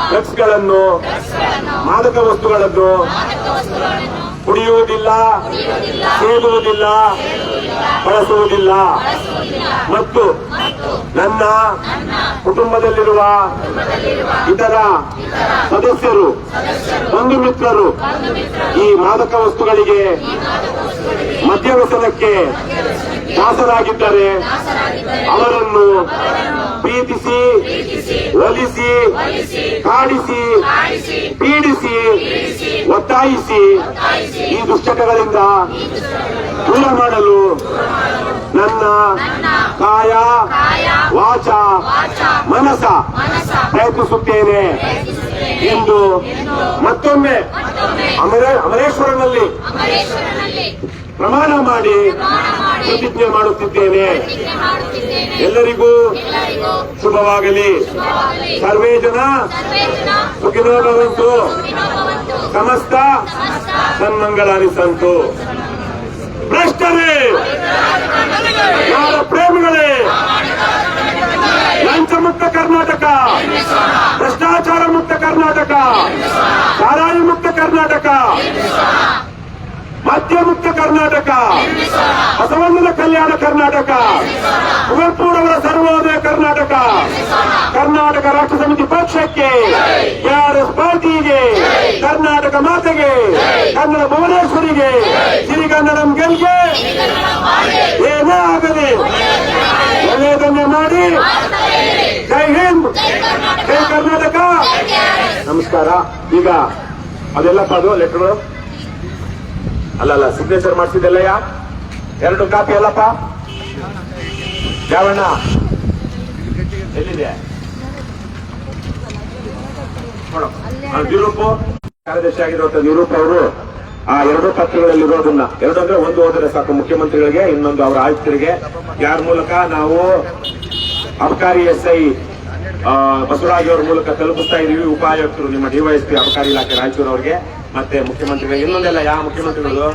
Speaker 1: ಡ್ರಗ್ಸ್ಗಳನ್ನು ಮಾದಕ ವಸ್ತುಗಳನ್ನು ಕುಡಿಯುವುದಿಲ್ಲ, ಸೇದುವುದಿಲ್ಲ, ಬಳಸುವುದಿಲ್ಲ. ಮತ್ತು ನನ್ನ ಕುಟುಂಬದಲ್ಲಿರುವ ಇತರ ಸದಸ್ಯರು, ಬಂಧು ಮಿತ್ರರು ಈ ಮಾದಕ ವಸ್ತುಗಳಿಗೆ ಮದ್ಯವಸನಕ್ಕೆ ದಾಸರಾಗಿದ್ದರೆ ಅವರನ್ನು ಪ್ರೀತಿಸಿ ಒಲಿಸಿ ಕಾಡಿಸಿ ಪೀಡಿಸಿ ಒತ್ತಾಯಿಸಿ ಈ ದುಶ್ಚಟಗಳಿಂದ ದೂರ ಮಾಡಲು ನನ್ನ ಕಾಯ ವಾಚ ಮನಸ ಪ್ರಯತ್ನಿಸುತ್ತೇನೆ. ಎಂದು ಮತ್ತೊಮ್ಮೆ
Speaker 3: ಮತ್ತೊಮ್ಮೆ
Speaker 1: ಅಮರೇ- ಅಮರೇಶ್ವರನಲ್ಲಿ ಪ್ರಮಾಣ ಮಾಡಿ ಪ್ರತಿಜ್ಞೆ ಮಾಡುತ್ತಿದ್ದೇನೆ. ಎಲ್ಲರಿಗೂ ಶುಭವಾಗಲಿ. ಸರ್ವೇ ಜನ ಸುಖಿನೋ ಭವಂತು ಸಮಸ್ತ ಸನ್ಮಂಗಳಾನಿ ಸಂತು. ಭ್ರಷ್ಟರೇ! ಯಾರ ಪ್ರೇಮಿಗಳೇ! ಲಂಚ ಮುಕ್ತ ಕರ್ನಾಟಕ! ಭ್ರಷ್ಟಾಚಾರ ಮುಕ್ತ ಕರ್ನಾಟಕ! ಸಾರಾಯಿ ಮುಕ್ತ ಕರ್ನಾಟಕ! ಮದ್ಯ ಮುಕ್ತ ಕರ್ನಾಟಕ ಬಸವಣ್ಣನ ಕಲ್ಯಾಣ ಕರ್ನಾಟಕ ಕುವೆಂಪುರವರ ಸರ್ವೋದಯ ಕರ್ನಾಟಕ ಕರ್ನಾಟಕ ರಾಷ್ಟ್ರ ಸಮಿತಿ ಪಕ್ಷಕ್ಕೆ ಯಾರ ಪಾರ್ಟಿಗೆ, ಕರ್ನಾಟಕ ಮಾತೆಗೆ, ಕನ್ನಡ ಭುವನೇಶ್ವರಿಗೆ, ಸಿರಿಗನ್ನಡಂ ಗೆಲ್ಗೆ ಏನೇ ಆಗಲಿ, ಒಳ್ಳೆಯದನ್ನೇ ಮಾಡಿ. ಜೈ ಹಿಂದ್, ಜೈ ಕರ್ನಾಟಕ. ನಮಸ್ಕಾರ. ಈಗ ಅದೆಲ್ಲ ಅದು ಲೆಟರ್ ಅಲ್ಲ ಅಲ್ಲ ಸಿಗ್ನೇಚರ್ ಮಾಡಿಸಿದ್ದೆಲ್ಲಯ್ಯ? ಎರಡು ಕಾಪಿ ಅಲ್ಲಪ್ಪ? ಯಾವಣ್ಣ ಎಲ್ಲಿದೆ? ನಿರೂಪ್ ಕಾರ್ಯದರ್ಶಿ ಆಗಿರುವಂತ ನಿರೂಪ ಅವರು ಆ ಎರಡು ಪತ್ರಗಳಲ್ಲಿ ಇರೋದನ್ನ ಎರಡು ಅಂದ್ರೆ ಒಂದು ಹೋದರೆ ಸಾಕು ಮುಖ್ಯಮಂತ್ರಿಗಳಿಗೆ, ಇನ್ನೊಂದು ಅವರ ಆಯುಕ್ತರಿಗೆ. ಯಾರ ಮೂಲಕ? ನಾವು ಅಬಕಾರಿ ಎಸ್ಐ ಬಸವರಾಜ್ ಅವರ ಮೂಲಕ ತಲುಪಿಸ್ತಾ ಇದೀವಿ. ಉಪಾಯುಕ್ತರು ನಿಮ್ಮ ಡಿವೈಎಸ್ಪಿ ಅಬಕಾರಿ ಇಲಾಖೆ ರಾಯಚೂರು ಅವರಿಗೆ ಮತ್ತೆ ಮುಖ್ಯಮಂತ್ರಿಗಳು, ಇನ್ನೊಂದೆಲ್ಲ ಯಾವ ಮುಖ್ಯಮಂತ್ರಿಗಳು?